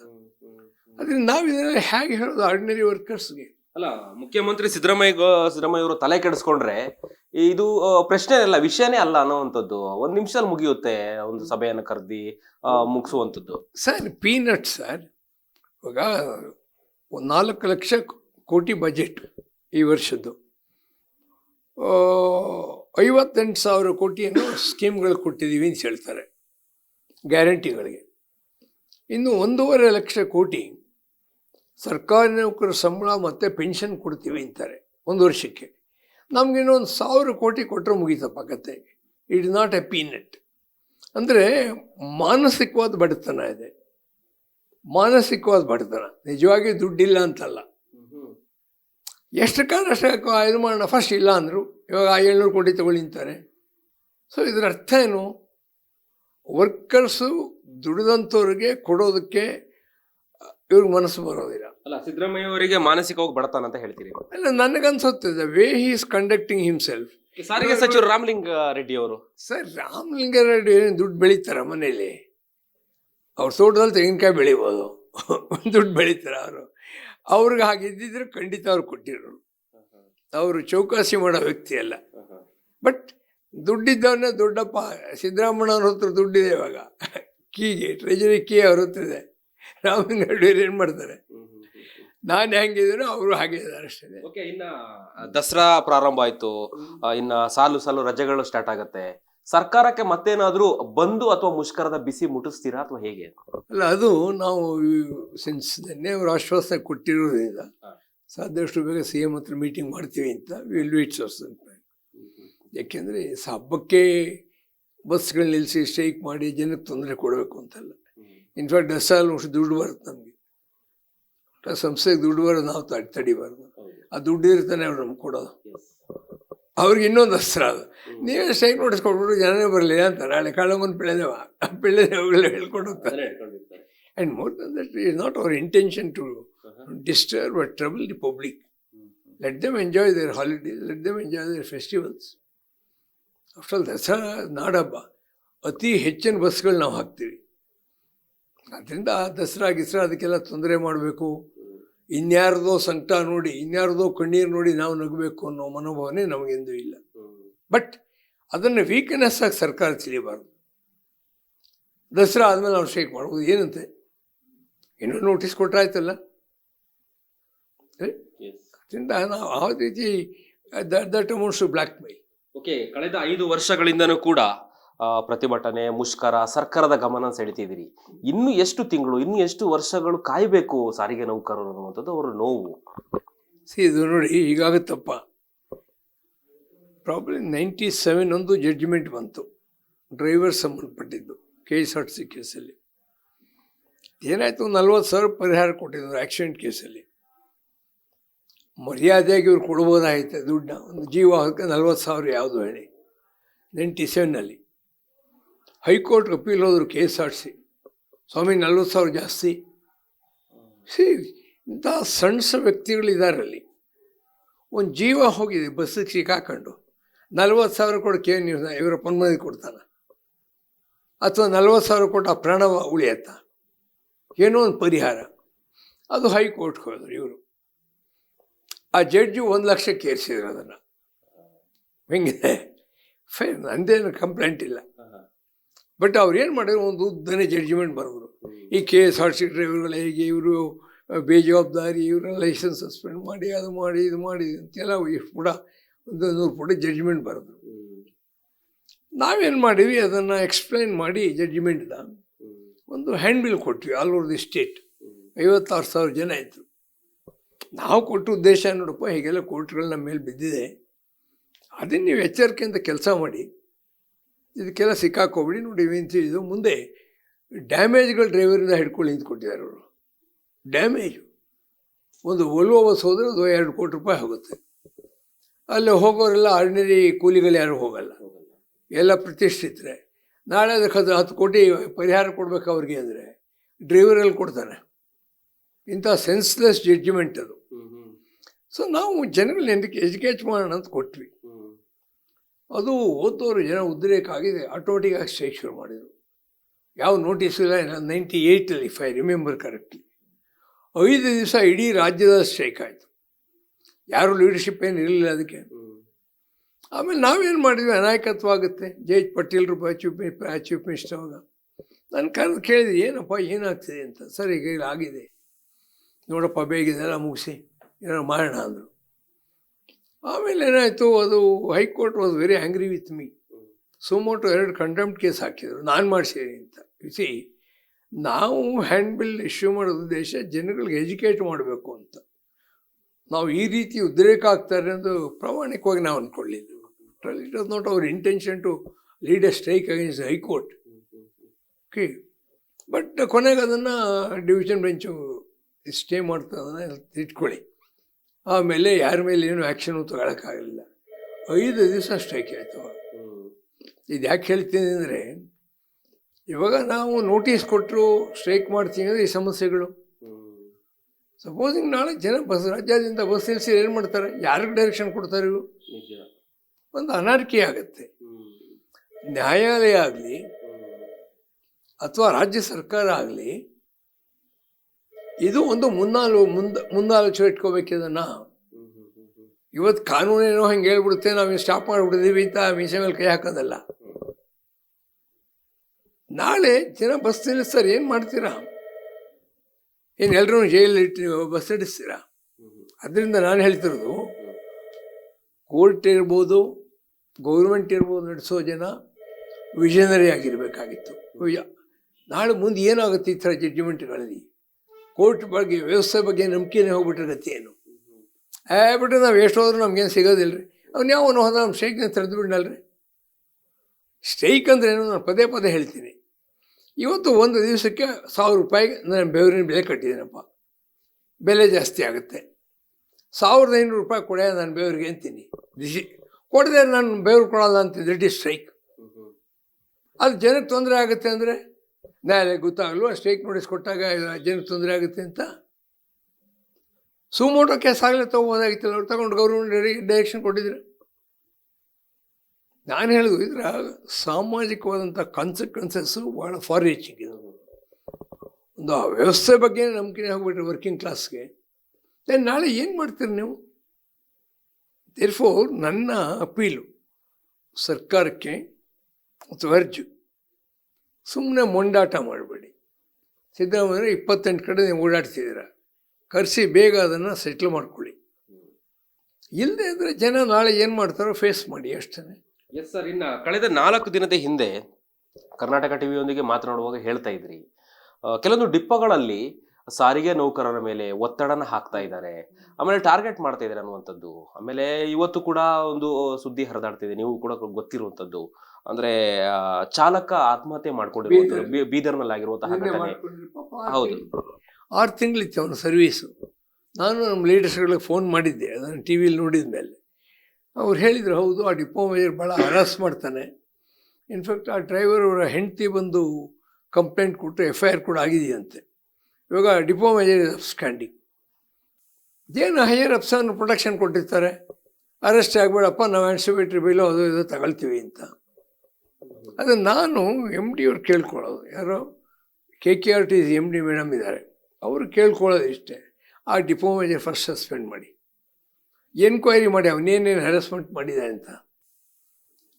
ಅದರಿಂದ ನಾವು ಇದರಲ್ಲಿ ಹೇಗೆ ಹೇಳೋದು ಆರ್ಡಿನರಿ ವರ್ಕರ್ಸ್ಗೆ ಅಲ್ಲ ಮುಖ್ಯಮಂತ್ರಿ ಸಿದ್ದರಾಮಯ್ಯ ಸಿದ್ದರಾಮಯ್ಯ ಅವರು ತಲೆ ಕೆಡಿಸ್ಕೊಂಡ್ರೆ ಇದು ಪ್ರಶ್ನೆ ಅಲ್ಲ, ವಿಷಯನೇ ಅಲ್ಲ ಅನ್ನೋವಂಥದ್ದು. ಒಂದು ನಿಮಿಷದಲ್ಲಿ ಮುಗಿಯುತ್ತೆ ಒಂದು ಸಭೆಯನ್ನು ಕರೆದಿ ಮುಗಿಸುವಂಥದ್ದು. ಸರ್ ಪೀನಟ್ ಸರ್ ಇವಾಗ ಒಂದು ನಾಲ್ಕು ಲಕ್ಷ ಕೋಟಿ ಬಜೆಟ್ ಈ ವರ್ಷದ್ದು. ಐವತ್ತೆಂಟು ಸಾವಿರ ಕೋಟಿಯನ್ನು ಸ್ಕೀಮ್ಗಳು ಕೊಟ್ಟಿದ್ದೀವಿ ಅಂತ ಹೇಳ್ತಾರೆ ಗ್ಯಾರಂಟಿಗಳಿಗೆ ಇನ್ನು ಒಂದೂವರೆ ಲಕ್ಷ ಕೋಟಿ ಸರ್ಕಾರಿ ನೌಕರ ಸಂಬಳ ಮತ್ತು ಪೆನ್ಷನ್ ಕೊಡ್ತೀವಿ ಅಂತಾರೆ, ಒಂದು ವರ್ಷಕ್ಕೆ. ನಮಗಿನ್ನೊಂದು ಇನ್ನೊಂದು ಸಾವಿರ ಕೋಟಿ ಕೊಟ್ಟರೆ ಮುಗೀತಪ್ಪ ಕತೆ it is not a peanut ಅಂದರೆ ಮಾನಸಿಕವಾದ ಬಡತನ ಇದೆ. ಮಾನಸಿಕವಾದ ಬಡತನ. ನಿಜವಾಗಿ ದುಡ್ಡಿಲ್ಲ ಅಂತಲ್ಲ. ಎಷ್ಟು ಕಾಲ ಅಷ್ಟು ಇದು ಮಾಡೋಣ ಫಸ್ಟ್ ಇಲ್ಲ ಅಂದರು. ಇವಾಗ ಏಳ್ನೂರು ಕೋಟಿ ತಗೊಳ್ಳಿ ಅಂತಾರೆ. ಸೊ ಇದರ ಅರ್ಥ ಏನು? ವರ್ಕರ್ಸು ದುಡಿದಂಥವ್ರಿಗೆ ಕೊಡೋದಕ್ಕೆ, ಇವ್ರಿಗೆ ಮನಸ್ಸು ಬರೋದಿಲ್ಲ. ಅಲ್ಲ ಸಿದ್ದರಾಮಯ್ಯ ಅವರಿಗೆ ಮಾನಸಿಕವಾಗಿ ಬಡತನ ಅಂತ ಹೇಳ್ತೀರಿ? ಅಲ್ಲ ನನಗನ್ಸುತ್ತೆ the way he is conducting himself ಸಾರಿಗೆ ಸಚಿವರು ರಾಮಲಿಂಗ ರೆಡ್ಡಿ ಅವರು. ಸರ್ ರಾಮಲಿಂಗ ರೆಡ್ಡಿ ಏನು ದುಡ್ಡು ಬೆಳೀತಾರ ಮನೇಲಿ ಅವ್ರ ತೋಟದಲ್ಲಿ ತೆಂಗಿನಕಾಯಿ ಬೆಳಿಬೋದು. ದುಡ್ಡು ಬೆಳೀತಾರೆ ಅವರು. ಅವ್ರಿಗೆ ಹಾಗೆ ಇದ್ದಿದ್ರೆ ಖಂಡಿತ ಅವ್ರು ಕೊಟ್ಟಿರೋರು. ಅವರು ಚೌಕಾಸಿ ಮಾಡೋ ವ್ಯಕ್ತಿ ಅಲ್ಲ. ಬಟ್ ದುಡ್ಡಿದ್ದವನ್ನ ದೊಡ್ಡಪ್ಪ ಸಿದ್ದರಾಮಣ್ಣವ್ರ ಹತ್ರ ದುಡ್ಡಿದೆ ಇವಾಗ. ಕೀಗೆ ಟ್ರೆಜರಿ ಕೀ ಅವ್ರ ಹತ್ರ ಇದೆ. ರಾಮಲಿಂಗಾರೆಡ್ಡಿ ಏನು ಮಾಡ್ತಾರೆ? ನಾನು ಹೆಂಗಿದ್ರು ಅವರು ಹಾಗೆ ಇದ್ದಾರೆ ಅಷ್ಟೇ. ಓಕೆ ಇನ್ನ ದಸರಾ ಪ್ರಾರಂಭ ಆಯ್ತು. ಆ, ಇನ್ನ ಸಾಲು ಸಾಲು ರಜೆಗಳು ಸ್ಟಾರ್ಟ್ ಆಗತ್ತೆ. ಸರ್ಕಾರಕ್ಕೆ ಮತ್ತೇನಾದ್ರೂ ಬಂದು ಅಥವಾ ಮುಷ್ಕರದ ಬಿಸಿ ಮುಟ್ಟಿಸ್ತೀರಾ ಅಥವಾ ಹೇಗೆ? ಅಲ್ಲ ಅದು ನಾವು ಸಿನ್ಸ್ ನಿನ್ನೆ ಅವರು ಆಶ್ವಾಸನೆ ಕೊಟ್ಟಿರೋದ್ರಿಂದ. ಸಾಧ್ಯಷ್ಟು ಬೇಗ ಸಿ ಎಂ ಹತ್ರ ಮೀಟಿಂಗ್ ಮಾಡ್ತೀವಿ ಅಂತ ವಿಲ್ ಅಂತ ಯಾಕೆಂದರೆ ಹಬ್ಬಕ್ಕೆ ಬಸ್ಗಳು ನಿಲ್ಲಿಸಿ ಸ್ಟ್ರೈಕ್ ಮಾಡಿ ಜನಕ್ಕೆ ತೊಂದರೆ ಕೊಡಬೇಕು ಅಂತಲ್ಲ. ಇನ್ಫ್ಯಾಕ್ಟ್ ದಸರಾ ಅಷ್ಟು ದುಡ್ಡು ಬರುತ್ತೆ ನಮಗೆ. ಸಂಸ್ಥೆಗೆ ದುಡ್ಡು ಬರೋದು ನಾವು ತಡಿ ತಡಿಬಾರ್ದು. ಆ ದುಡ್ಡು ಇರ್ತಾನೆ ಅವ್ರು ನಮ್ಗೆ ಕೊಡೋದು. ಅವ್ರಿಗೆ ಇನ್ನೊಂದು ಅಸ್ತ್ರ ಅದು. ನೀವೇ ಸ್ಟ್ರೈಕ್ ನೋಟಿಸ್ ಕೊಟ್ಬಿಟ್ಟು ಜನನೇ ಬರಲಿಲ್ಲ ಅಂತಾರೆ. ನಾಳೆ ಕಾಳಮ್ಮನ ಪಿಳೆದೇವ ಪಿಳೆದೇ ಹೇಳ್ಕೊಂಡು ಹೇಳ್ಕೊಡುತ್ತಾರೆ and more than that is not their intention to disturb or trouble the public let them enjoy their holidays let them enjoy their festivals after all Dasara ನಾಡಹಬ್ಬ ಅತಿ ಹೆಚ್ಚಿನ ಬಸ್ಗಳು ನಾವು ಹಾಕ್ತೀವಿ. ಅದರಿಂದ ದಸರಾ ಗಿಸ್ರಾ ಅದಕ್ಕೆಲ್ಲ ತೊಂದರೆ ಮಾಡಬೇಕು. ಇನ್ಯಾರ್ದೋ ಸಂಕಟ ನೋಡಿ ಇನ್ಯಾರ್ದೋ ಕಣ್ಣೀರು ನೋಡಿ ನಾವು ನಗಬೇಕು ಅನ್ನೋ ಮನೋಭಾವನೆ ನಮಗೆಂದೂ ಇಲ್ಲ. ಬಟ್ ಅದನ್ನು ವೀಕ್ನೆಸ್ ಆಗಿ ಸರ್ಕಾರ ತಿಳಿಬಾರ್ದು. ದಸರಾ ಆದಮೇಲೆ ನಾವು ಶೇಕ್ ಮಾಡ್ಬೋದು. ಏನಂತೆ? ಇನ್ನೂ ನೋಟಿಸ್ ಕೊಟ್ಟರಾಯ್ತಲ್ಲ ಅದರಿಂದ ನಾವು ಆ ರೀತಿ that amounts blackmail okay ಕಳೆದ ಐದು ವರ್ಷಗಳಿಂದನೂ ಕೂಡ ಪ್ರತಿಭಟನೆ, ಮುಷ್ಕರ, ಸರ್ಕಾರದ ಗಮನ ಸೆಳಿತಿದ್ದೀರಿ. ಇನ್ನು ಎಷ್ಟು ತಿಂಗಳು, ಇನ್ನು ಎಷ್ಟು ವರ್ಷಗಳು ಕಾಯಬೇಕು ಸಾರಿಗೆ ನೌಕರರು ಅನ್ನುವಂಥದ್ದು ಅವರ ನೋವು. ಸಿ, ಇದು ನೋಡಿ, ಈಗಾಗುತ್ತಪ್ಪ. ಪ್ರಾಬ್ಲಮ್ ನೈಂಟಿ ಸೆವೆನ್ ಒಂದು ಜಡ್ಜ್ಮೆಂಟ್ ಬಂತು. ಡ್ರೈವರ್ ಸಂಬಂಧಪಟ್ಟಿದ್ದು ಕೆ ಎಸ್ ಆರ್ ಸಿ ಕೇಸಲ್ಲಿ. ಏನಾಯಿತು, ನಲ್ವತ್ತು ಸಾವಿರ ಪರಿಹಾರ ಕೊಟ್ಟಿದ್ರು ಆಕ್ಸಿಡೆಂಟ್ ಕೇಸಲ್ಲಿ. ಮರ್ಯಾದೆಯಾಗಿ ಇವ್ರು ಕೊಡ್ಬೋದಾಗಿತ್ತು ದುಡ್ಡನ್ನ. ಒಂದು ಜೀವಕ್ಕೆ ನಲ್ವತ್ತು ಸಾವಿರ ಯಾವುದು ಹೇಳಿ. ನೈಂಟಿ ಸೆವೆನ್ನಲ್ಲಿ ಹೈಕೋರ್ಟ್ಗೆ ಅಪೀಲ್ ಹೋದ್ರು ಕೆ ಎಸ್ ಆರ್ ಸಿ ಸ್ವಾಮಿ, ನಲ್ವತ್ತು ಸಾವಿರ ಜಾಸ್ತಿ. ಸಿ ಇಂಥ ಸಣ್ಣ ಸಣ್ಣ ವ್ಯಕ್ತಿಗಳಿದ್ದಾರೆ ಅಲ್ಲಿ. ಒಂದು ಜೀವ ಹೋಗಿದೆ ಬಸ್ಸಿಗೆ ಸಿಕ್ಕಾಕೊಂಡು ನಲ್ವತ್ತು ಸಾವಿರ ಕೊಡಕ್ಕೆ ನೀವು ಇವರ ಪನ್ಮದಿ ಕೊಡ್ತಾನೆ. ಅಥವಾ ನಲ್ವತ್ತು ಸಾವಿರ ಕೊಟ್ಟು ಆ ಪ್ರಾಣವ ಉಳಿಯತ್ತ ಏನೋ ಒಂದು ಪರಿಹಾರ. ಅದು ಹೈಕೋರ್ಟ್ಗೆ ಹೋದರು ಇವರು. ಆ ಜಡ್ಜು ಒಂದು ಲಕ್ಷಕ್ಕೆ ಏರಿಸಿದ್ರು ಅದನ್ನು. ಹೆಂಗಿದೆ ಫೈನ್ ನಂದೇನು ಕಂಪ್ಲೇಂಟ್ ಇಲ್ಲ. ಬಟ್ ಅವ್ರು ಏನು ಮಾಡಿದ್ರು? ಒಂದು ಉದ್ದನೇ ಜಡ್ಜ್ಮೆಂಟ್ ಬರೋರು. ಈ ಕೆ ಎಸ್ ಆರ್ ಸಿ ಡ್ರೈವರ್ಗಳು ಹೇಗೆ ಇವರು ಬೇಜವಾಬ್ದಾರಿ ಇವರ ಲೈಸೆನ್ಸ್ ಸಸ್ಪೆಂಡ್ ಮಾಡಿ ಅದು ಮಾಡಿ ಇದು ಮಾಡಿ ಅಂತೆಲ್ಲ ಎಷ್ಟು ಪುಟ ಒಂದು ನೂರು ಪುಟ ಜಡ್ಜ್ಮೆಂಟ್ ಬರೆದ್ರು ನಾವೇನು ಮಾಡಿವಿ ಅದನ್ನು ಎಕ್ಸ್ಪ್ಲೈನ್ ಮಾಡಿ ಜಡ್ಜ್ಮೆಂಟ್ನ ಒಂದು ಹ್ಯಾಂಡ್ ಬಿಲ್ ಕೊಟ್ವಿ ಆಲ್ ಓವರ್ ದಿ ಸ್ಟೇಟ್ ಐವತ್ತಾರು ಸಾವಿರ ಜನ ಇದ್ದರು ನಾವು ಕೊಟ್ಟ ಉದ್ದೇಶ ನೋಡಪ್ಪ ಹೀಗೆಲ್ಲ ಕೋರ್ಟ್ಗಳು ನಮ್ಮ ಮೇಲೆ ಬಿದ್ದಿದೆ. ಅದನ್ನು ನೀವು ಎಚ್ಚರಿಕೆಯಿಂದ ಕೆಲಸ ಮಾಡಿ. ಇದಕ್ಕೆಲ್ಲ ಸಿಕ್ಕಾಕೋಬಿಡಿ ನೋಡಿ ಅಂತ ಇದು ಮುಂದೆ ಡ್ಯಾಮೇಜ್ಗಳು ಡ್ರೈವರಿಂದ ಹಿಡ್ಕೊಂಡು ನಿಂತ್ಕೊಟ್ಟಿದ್ದಾರೆ ಅವರು. ಡ್ಯಾಮೇಜು. ಒಂದು ಒಲ್ವೋ ಬಸ್ ಹೋದರೆ ಅದು ಎರಡು ಕೋಟಿ ರೂಪಾಯಿ ಹೋಗುತ್ತೆ. ಅಲ್ಲಿ ಹೋಗೋರೆಲ್ಲ ಆರ್ಡಿನರಿ ಕೂಲಿಗಳು ಯಾರು ಹೋಗಲ್ಲ. ಎಲ್ಲ ಪ್ರತಿಷ್ಠಿತರೆ. ನಾಳೆ ಅದಕ್ಕೆ ಅದು ಹತ್ತು ಕೋಟಿ ಪರಿಹಾರ ಕೊಡಬೇಕು ಅವ್ರಿಗೆ ಅಂದರೆ ಡ್ರೈವರಲ್ಲಿ ಕೊಡ್ತಾನೆ ಇಂಥ ಸೆನ್ಸ್ಲೆಸ್ ಜಡ್ಜ್ಮೆಂಟ್ ಅದು. ಸೊ ನಾವು ಜನಗಳನ್ನ ಎಂದಕ್ಕೆ ಎಜುಕೇಟ್ ಮಾಡೋಣ ಅಂತ ಕೊಟ್ವಿ. ಅದು ಓದೋರು ಜನ ಉದ್ರೇಕ ಆಗಿದೆ ಆಟೋಮೆಟಿಕ್ಕಾಗಿ ಸ್ಟ್ರೈಕ್ ಶುರು ಮಾಡಿದರು. ಯಾವ ನೋಟಿಸ್ ಇಲ್ಲ ನೈಂಟಿ ಏಯ್ಟಲ್ಲಿ ಇಫ್ ಐ ರಿಮೆಂಬರ್ ಕರೆಕ್ಟ್ಲಿ ಐದು ದಿವಸ ಇಡೀ ರಾಜ್ಯದ ಸ್ಟ್ರೈಕ್ ಆಯಿತು. ಯಾರು ಲೀಡರ್ಶಿಪ್ ಏನು ಇರಲಿಲ್ಲ ಅದಕ್ಕೆ. ಆಮೇಲೆ ನಾವೇನು ಮಾಡಿದ್ವಿ? ಅನಾಯಕತ್ವ ಆಗುತ್ತೆ ಜೈ ಪಟೇಲ್ರು ಚೀಫ್ ಚೀಫ್ ಮಿನಿಸ್ಟರ್ ಅವಾಗ ನಾನು ಕರೆದು ಕೇಳಿದೆ, ಏನಪ್ಪ, ಏನಾಗ್ತಿದೆ ಅಂತ. ಸರ್, ಈಗ ಆಗಿದೆ. ನೋಡಪ್ಪ, ಬೇಗ ಇದೆಲ್ಲ ಮುಗಿಸಿ. ಏನೋ ಮಾಡೋಣ ಅಂದರು. ಆಮೇಲೆ ಏನಾಯಿತು, ಅದು high court was very angry with me suo motu ಎರಡು ಕಂಟೆಂಪ್ಟ್ ಕೇಸ್ ಹಾಕಿದರು. ನಾನು ಮಾಡಿಸಿರಿ ಅಂತ. ಸಿ ನಾವು ಹ್ಯಾಂಡ್ ಬಿಲ್ ಇಶ್ಯೂ ಮಾಡೋ ಉದ್ದೇಶ ಜನಗಳಿಗೆ ಎಜುಕೇಟ್ ಮಾಡಬೇಕು ಅಂತ. ನಾವು ಈ ರೀತಿ ಉದ್ರೇಕ ಆಗ್ತಾರೆ ಎಂದು ಪ್ರಾಮಾಣಿಕವಾಗಿ ನಾವು ಅಂದ್ಕೊಳ್ಳಿಲ್ಲ it was not our intention to lead a strike against high court okay but ಕೊನೆಗೆ ಅದನ್ನು ಡಿವಿಷನ್ ಬೆಂಚು ಸ್ಟೇ ಮಾಡ್ತದನ್ನು ಇಟ್ಕೊಳ್ಳಿ. ಆಮೇಲೆ ಯಾರ ಮೇಲೆ ಏನು ಆ್ಯಕ್ಷನು ತಗೊಳಕ್ಕಾಗಲಿಲ್ಲ. ಐದು ದಿವಸ ಸ್ಟ್ರೈಕ್ ಆಯಿತು ಇದು ಯಾಕೆ ಹೇಳ್ತೀನಿ ಅಂದರೆ ಇವಾಗ ನಾವು ನೋಟಿಸ್ ಕೊಟ್ಟರು ಸ್ಟ್ರೈಕ್ ಮಾಡ್ತೀವಿ ಅಂದರೆ ಈ ಸಮಸ್ಯೆಗಳು. ಸಪೋಸಿಂಗ್ ನಾಳೆ ಜನ ಬಸ್ ರಾಜ್ಯಾದ್ಯಂತ ಬಸ್ ನಿಲ್ಲಿಸಿ ಏನು ಮಾಡ್ತಾರೆ ಯಾರಿಗೆ ಡೈರೆಕ್ಷನ್ ಕೊಡ್ತಾರೆ ಇವು ಒಂದು ಅನಾರ್ಕಿ ಆಗುತ್ತೆ. ನ್ಯಾಯಾಲಯ ಆಗಲಿ ಅಥವಾ ರಾಜ್ಯ ಸರ್ಕಾರ ಆಗಲಿ ಇದು ಒಂದು ಮುನ್ನಾಲು ಮುಂದ ಮುಂದಾಲೋಚನೆ ಇಟ್ಕೋಬೇಕು ಇದನ್ನು. ಇವತ್ತು ಕಾನೂನೇನೋ ಹಂಗೆ ಹೇಳ್ಬಿಡುತ್ತೆ, ನಾವು ಸ್ಟಾಪ್ ಮಾಡಿಬಿಡಿದೀವಿ ಅಂತ ಮೀಸೆ ಮೇಲೆ ಕೈ ಹಾಕೋದಲ್ಲ. ನಾಳೆ ಜನ ಬಸ್ ನಿಲ್ಲಿಸ್ತಾರೆ ಏನು ಮಾಡ್ತೀರಾ? ಏನು ಎಲ್ಲರೂ ಜೈಲಲ್ಲಿ ಇಟ್ಟು ಬಸ್ ನಡೆಸ್ತೀರಾ ಅದರಿಂದ ನಾನು ಹೇಳ್ತಿರೋದು ಕೋರ್ಟ್ ಇರ್ಬೋದು ಗೌರ್ಮೆಂಟ್ ಇರ್ಬೋದು ನಡೆಸೋ ಜನ ವಿಷನರಿ ಆಗಿರಬೇಕಾಗಿತ್ತು. ನಾಳೆ ಮುಂದೆ ಏನಾಗುತ್ತೆ ಈ ಥರ ಜಡ್ಜ್ಮೆಂಟ್ಗಳಲ್ಲಿ ಕೋರ್ಟ್ ಬಗ್ಗೆ ವ್ಯವಸ್ಥೆ ಬಗ್ಗೆ ನಂಬಿಕೆನೇ ಹೋಗ್ಬಿಟ್ರೆ ಗತಿ ಏನು? ಬಿಟ್ಟು ನಾವು ಎಷ್ಟು ಹೋದ್ರೂ ನಮ್ಗೇನು ಸಿಗೋದಿಲ್ಲ ರೀ ಅವ್ನು ಯಾವ ಹೋದ ನಮ್ಮ ಸ್ಟ್ರೈಕ್ನ ತೆರೆದು ಸ್ಟ್ರೈಕ್ ಅಂದ್ರೆ ಏನು ನಾನು ಪದೇ ಪದೇ ಹೇಳ್ತೀನಿ. ಇವತ್ತು ಒಂದು ದಿವಸಕ್ಕೆ ಸಾವಿರ ರೂಪಾಯಿಗೆ ನಾನು ಬೆವರಿನ ಬೆಲೆ ಕಟ್ಟಿದ್ದೀನಪ್ಪ. ಬೆಲೆ ಜಾಸ್ತಿ ಆಗುತ್ತೆ. ಸಾವಿರದ ಐನೂರು ರೂಪಾಯಿ ಕೊಡೆ ನಾನು ಬೆವರಿಗೆ ಅಂತೀನಿ. ದಿಶಿ ಕೊಡದೆ ನಾನು ಬೆವರು ಕೊಡಲ್ಲ ಇಸ್ ಸ್ಟ್ರೈಕ್ ಅದು ಜನಕ್ಕೆ ತೊಂದರೆ ಆಗುತ್ತೆ ಅಂದರೆ ನ್ಯಾಯಾಲಯ ಗೊತ್ತಾಗಲ್ವ ಸ್ಟ್ರೈಕ್ ನೋಟಿಸ್ ಕೊಟ್ಟಾಗ ಜನಕ್ಕೆ ತೊಂದರೆ ಆಗುತ್ತೆ ಅಂತ? ಸುಮೋಟೋ ಕೇಸ್ ಆಗಲೇ ತೊಗೋಬೋದಾಗಿತ್ತಲ್ಲ ಅವ್ರು ತಗೊಂಡು ಗೌರ್ಮೆಂಟ್ ಡೈರೆಕ್ಷನ್ ಕೊಟ್ಟಿದ್ರು. ನಾನು ಹೇಳೋದು, ಇದರ ಸಾಮಾಜಿಕವಾದಂಥ ಕಾನ್ಸಿಕ್ವೆನ್ಸಸ್ಸು ಭಾಳ ಫಾರ್ ರೀಚಿಂಗ್ ಇದು. ಒಂದು ಆ ವ್ಯವಸ್ಥೆ ಬಗ್ಗೆ ನಂಬಿಕೆನೇ ಹೋಗ್ಬಿಟ್ರೆ ವರ್ಕಿಂಗ್ ಕ್ಲಾಸ್ಗೆ ದೆನ್ ನಾಳೆ ಏನು ಮಾಡ್ತೀರಿ ನೀವು? ದೇರ್ಫೋರ್ ನನ್ನ ಅಪೀಲು ಸರ್ಕಾರಕ್ಕೆ ಮತ್ತು ಅರ್ಜು ಸುಮ್ಮನೆ ಮೊಂಡಾಟ ಮಾಡಬೇಡಿ. ಸಿದ್ದರಾಮಯ್ಯ ಇಪ್ಪತ್ತೆಂಟು ಕಡೆ ನೀವು ಓಡಾಡ್ತಿದ್ದೀರಾ. ಕರೆಸಿ ಬೇಗ ಅದನ್ನು ಸೆಟ್ಲ್ ಮಾಡ್ಕೊಳ್ಳಿ. ಇಲ್ಲದೆ ಇದ್ದರೆ ಜನ ನಾಳೆ ಏನು ಮಾಡ್ತಾರೋ ಫೇಸ್ ಮಾಡಿ ಅಷ್ಟೇ ಎಸ್ ಸರ್ ಇನ್ನ ಕಳೆದ ನಾಲ್ಕು ದಿನದ ಹಿಂದೆ ಕರ್ನಾಟಕ ಟಿವಿಯೊಂದಿಗೆ ಮಾತನಾಡುವಾಗ ಹೇಳ್ತಾ ಇದ್ರಿ. ಕೆಲವೊಂದು ಡಿಪ್ಪಗಳಲ್ಲಿ ಸಾರಿಗೆ ನೌಕರರ ಮೇಲೆ ಒತ್ತಡನ ಹಾಕ್ತಾ ಇದ್ದಾರೆ. ಆಮೇಲೆ ಟಾರ್ಗೆಟ್ ಮಾಡ್ತಾ ಇದ್ದಾರೆ ಅನ್ನುವಂಥದ್ದು. ಆಮೇಲೆ ಇವತ್ತು ಕೂಡ ಒಂದು ಸುದ್ದಿ ಹರಿದಾಡ್ತಿದೆ. ನೀವು ಕೂಡ ಗೊತ್ತಿರುವಂಥದ್ದು. ಅಂದ್ರೆ ಚಾಲಕ ಆತ್ಮಹತ್ಯೆ ಮಾಡ್ಕೊಂಡಿರುವಂತ ಬೀದರ್ನಲ್ಲಿ ಆಗಿರುವಂತಹ ಘಟನೆ. ಹೌದು. ಆರು ತಿಂಗಳಿತ್ತು ಅವನ ಸರ್ವೀಸು ನಾನು ನಮ್ಮ ಲೀಡರ್ಸ್ಗಳಿಗೆ ಫೋನ್ ಮಾಡಿದ್ದೆ ಅದನ್ನು ಟಿ ವಿಲಿ ನೋಡಿದ ಮೇಲೆ ಅವ್ರು ಹೇಳಿದರು ಹೌದು ಆ ಡಿಪೋ ಮೇಜರ್ ಭಾಳ ಹರಾಸ್ ಮಾಡ್ತಾನೆ. ಇನ್ಫ್ಯಾಕ್ಟ್ ಆ ಡ್ರೈವರ್ ಅವರ ಹೆಂಡತಿ ಬಂದು ಕಂಪ್ಲೇಂಟ್ ಕೊಟ್ಟು ಎಫ್ ಐ ಆರ್ ಕೂಡ ಆಗಿದೆಯಂತೆ. ಇವಾಗ ಡಿಪೋ ಮೇಜರ್ ಇಸ್ ಅಪ್ಸ್ಟ್ಯಾಂಡಿಂಗ್ ಇದೇನು ಹೈಯರ್ ಅಪ್ಸನ್ನು ಪ್ರೊಟೆಕ್ಷನ್ ಕೊಟ್ಟಿರ್ತಾರೆ. ಅರೆಸ್ಟ್ ಆಗಬೇಡಪ್ಪ ನಾವು ಆ್ಯನ್ಸಿಬೇಟ್ರಿ ಬಿಲ್ಲು ಅದು ಇದು ತಗೊಳ್ತೀವಿ ಅಂತ. ಅದು ನಾನು ಎಂ ಡಿ ಅವ್ರು ಕೇಳ್ಕೊಳ್ಳೋದು. ಯಾರೋ K K R T M D madam ಇದ್ದಾರೆ. ಅವರು ಕೇಳ್ಕೊಳ್ಳೋದು ಇಷ್ಟೇ. ಆ ಡಿಪೋ ಮೇಜರ್ ಫಸ್ಟ್ ಸಸ್ಪೆಂಡ್ ಮಾಡಿ. ಎನ್ಕ್ವೈರಿ ಮಾಡಿ, ಅವನೇನೇನು ಹ್ಯಾರಸ್ಮೆಂಟ್ ಮಾಡಿದೆ ಅಂತ.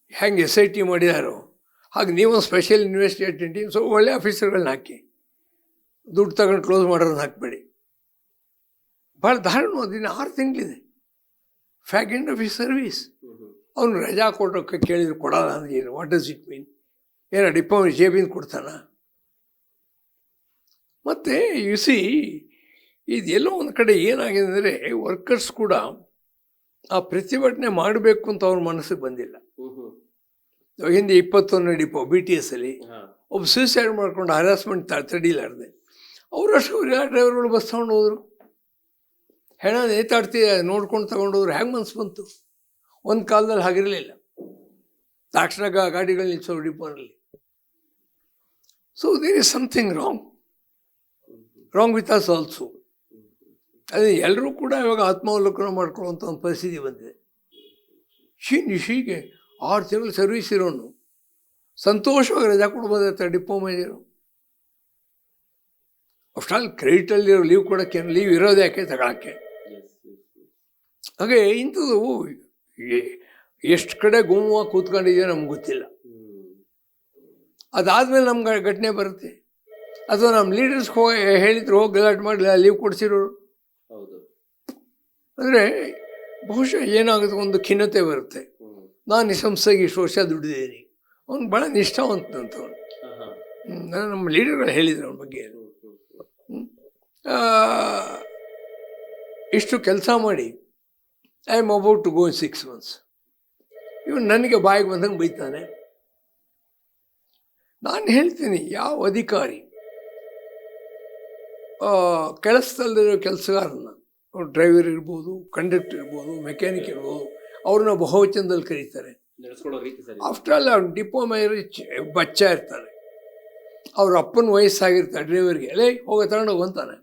ಹೆಂಗೆ ಎಸ್ ಐ ಟಿ ಮಾಡಿದಾರೋ? ಹಾಗೆ ನೀವು ಸ್ಪೆಷಲ್ ಇನ್ವೆಸ್ಟಿಗೇಟಿಂಗ್ ಟೀಮ್ ಸೊ ಒಳ್ಳೆ ಆಫೀಸರ್ಗಳನ್ನ ಹಾಕಿ. ದುಡ್ಡು ತಗೊಂಡು ಕ್ಲೋಸ್ ಮಾಡೋದನ್ನ ಹಾಕಬೇಡಿ. ಭಾಳ ದಾರುಣ ದಿನ ಆರು ತಿಂಗಳಿದೆ. ಫ್ಯಾಕ್ ಎಂಡ್ ಆಫ್ ಸರ್ವೀಸ್ ಅವನು ರಜಾ ಕೊಡೋಕ್ಕೆ ಕೇಳಿದ್ರು ಕೊಡಲ್ಲ ಅಂದ್ರೆ ಏನು ವಾಟ್ ಡಸ್ ಇಟ್ ಮೀನ್ ಏನೋ ಡಿಪೋ ಜೇಬಿಂದ ಕೊಡ್ತಾನ? ಮತ್ತು ಯು ಸಿ ಇದೆಲ್ಲೋ ಒಂದು ಕಡೆ ಏನಾಗಿದೆ ಅಂದರೆ ವರ್ಕರ್ಸ್ ಕೂಡ ಆ ಪ್ರತಿಭಟನೆ ಮಾಡಬೇಕು ಅಂತ ಅವ್ರ ಮನಸ್ಸಿಗೆ ಬಂದಿಲ್ಲ. ಹಿಂದೆ ಇಪ್ಪತ್ತೊಂದನೇ ಡಿಪೋ ಬಿ ಟಿ ಎಸ್ ಅಲ್ಲಿ ಒಬ್ಬ ಸೂಸೈಡ್ ಮಾಡ್ಕೊಂಡು ಹರಾಸ್ಮೆಂಟ್ ತಡಿಲಾರ್ದೆ. ಅವರಷ್ಟು ಡ್ರೈವರ್ಗಳು ಬಸ್ ತಗೊಂಡು ಹೋದರು? ಹೆಣ ನೇತಾಡ್ತಿ ನೋಡ್ಕೊಂಡು ತಗೊಂಡು ಹೋದ್ರು ಹೆಂಗೆ ಮನ್ಸು ಬಂತು? ಒಂದು ಕಾಲದಲ್ಲಿ ಹಾಗಿರಲಿಲ್ಲ. ತಕ್ಷಣ ಗಾಡಿಗಳು ನಿಲ್ಸೋರು ಡಿಪೋನಲ್ಲಿ. So there is something wrong wrong with us also ಅದೇ ಎಲ್ಲರೂ ಕೂಡ ಇವಾಗ ಆತ್ಮಾವಲೋಕನ ಮಾಡ್ಕೊಳ್ಳುವಂಥ ಒಂದು ಪರಿಸ್ಥಿತಿ ಬಂದಿದೆ. ಶೀನಿ ಶೀಗೆ ಆರು ತಿಂಗಳು ಸರ್ವಿಸ್ ಇರೋನು. ಸಂತೋಷವಾಗಿ ರಜಾ ಕೊಡ್ಬೋದಾಯ್ತು ಡಿಪೋ ಮೇಜರು ಅಷ್ಟಾಲ್ ಕ್ರೆಡಿಟಲ್ಲಿರೋ ಲೀವ್ ಕೊಡೋಕ್ಕೆ ಲೀವ್ ಇರೋದು ಯಾಕೆ ತಗೊಳಕ್ಕೆ? ಹಾಗೆ ಇಂಥದ್ದು ಎಷ್ಟು ಕಡೆ ಗುಮ್ಮವಾಗಿ ಕೂತ್ಕೊಂಡಿದೆಯೋ ನಮ್ಗೆ ಗೊತ್ತಿಲ್ಲ. ಅದಾದಮೇಲೆ ನಮ್ಗೆ ಘಟನೆ ಬರುತ್ತೆ. ಅಥವಾ ನಮ್ಮ ಲೀಡರ್ಸ್ಗೆ ಹೋಗಿ ಹೇಳಿದ್ರು ಹೋಗಿ ಗಲಾಟೆ ಮಾಡಿ ಲೀವ್ ಕೊಡಿಸಿರೋರು. ಹೌದು. ಅಂದರೆ ಬಹುಶಃ ಏನಾಗುತ್ತೆ ಒಂದು ಖಿನ್ನತೆ ಬರುತ್ತೆ. ನಾನು ಈ ಸಂಸ್ಥೆಗೆ ಇಷ್ಟು ವರ್ಷ ದುಡಿದಿದ್ದೀನಿ ಅವ್ನು ಭಾಳ ನಿಷ್ಠಾವಂತಂತವನು ನಾನು ನಮ್ಮ ಲೀಡರ್ಗಳು ಹೇಳಿದ್ರು ಅವನ ಬಗ್ಗೆ. ಇಷ್ಟು ಕೆಲಸ ಮಾಡಿ I am about to go in six months ಇವನು ನನಗೆ ಬಾಯಿಗೆ ಬಂದಂಗೆ ಬೈತಾನೆ. ನಾನು ಹೇಳ್ತೀನಿ ಯಾವ ಅಧಿಕಾರಿ ಕೆಲಸದಲ್ಲಿರೋ ಕೆಲಸಗಾರನ್ನ ಡ್ರೈವರ್ ಇರ್ಬೋದು ಕಂಡಕ್ಟರ್ ಇರ್ಬೋದು ಮೆಕ್ಯಾನಿಕ್ ಇರ್ಬೋದು ಅವ್ರನ್ನ ಬಹುವಚನದಲ್ಲಿ ಕರೀತಾರೆ. ಆಫ್ಟರ್ ಆಲ್ ಅವ್ನು ಡಿಪೋ ಮೇಲೆ ಬಚ್ಚ ಇರ್ತಾನೆ. ಅವ್ರ ಅಪ್ಪನ ವಯಸ್ಸಾಗಿರ್ತಾರೆ ಡ್ರೈವರ್ಗೆ ಲೇ ಹೋಗೋ ತಗೊಂಡೋಗು ಅಂತಾನೆ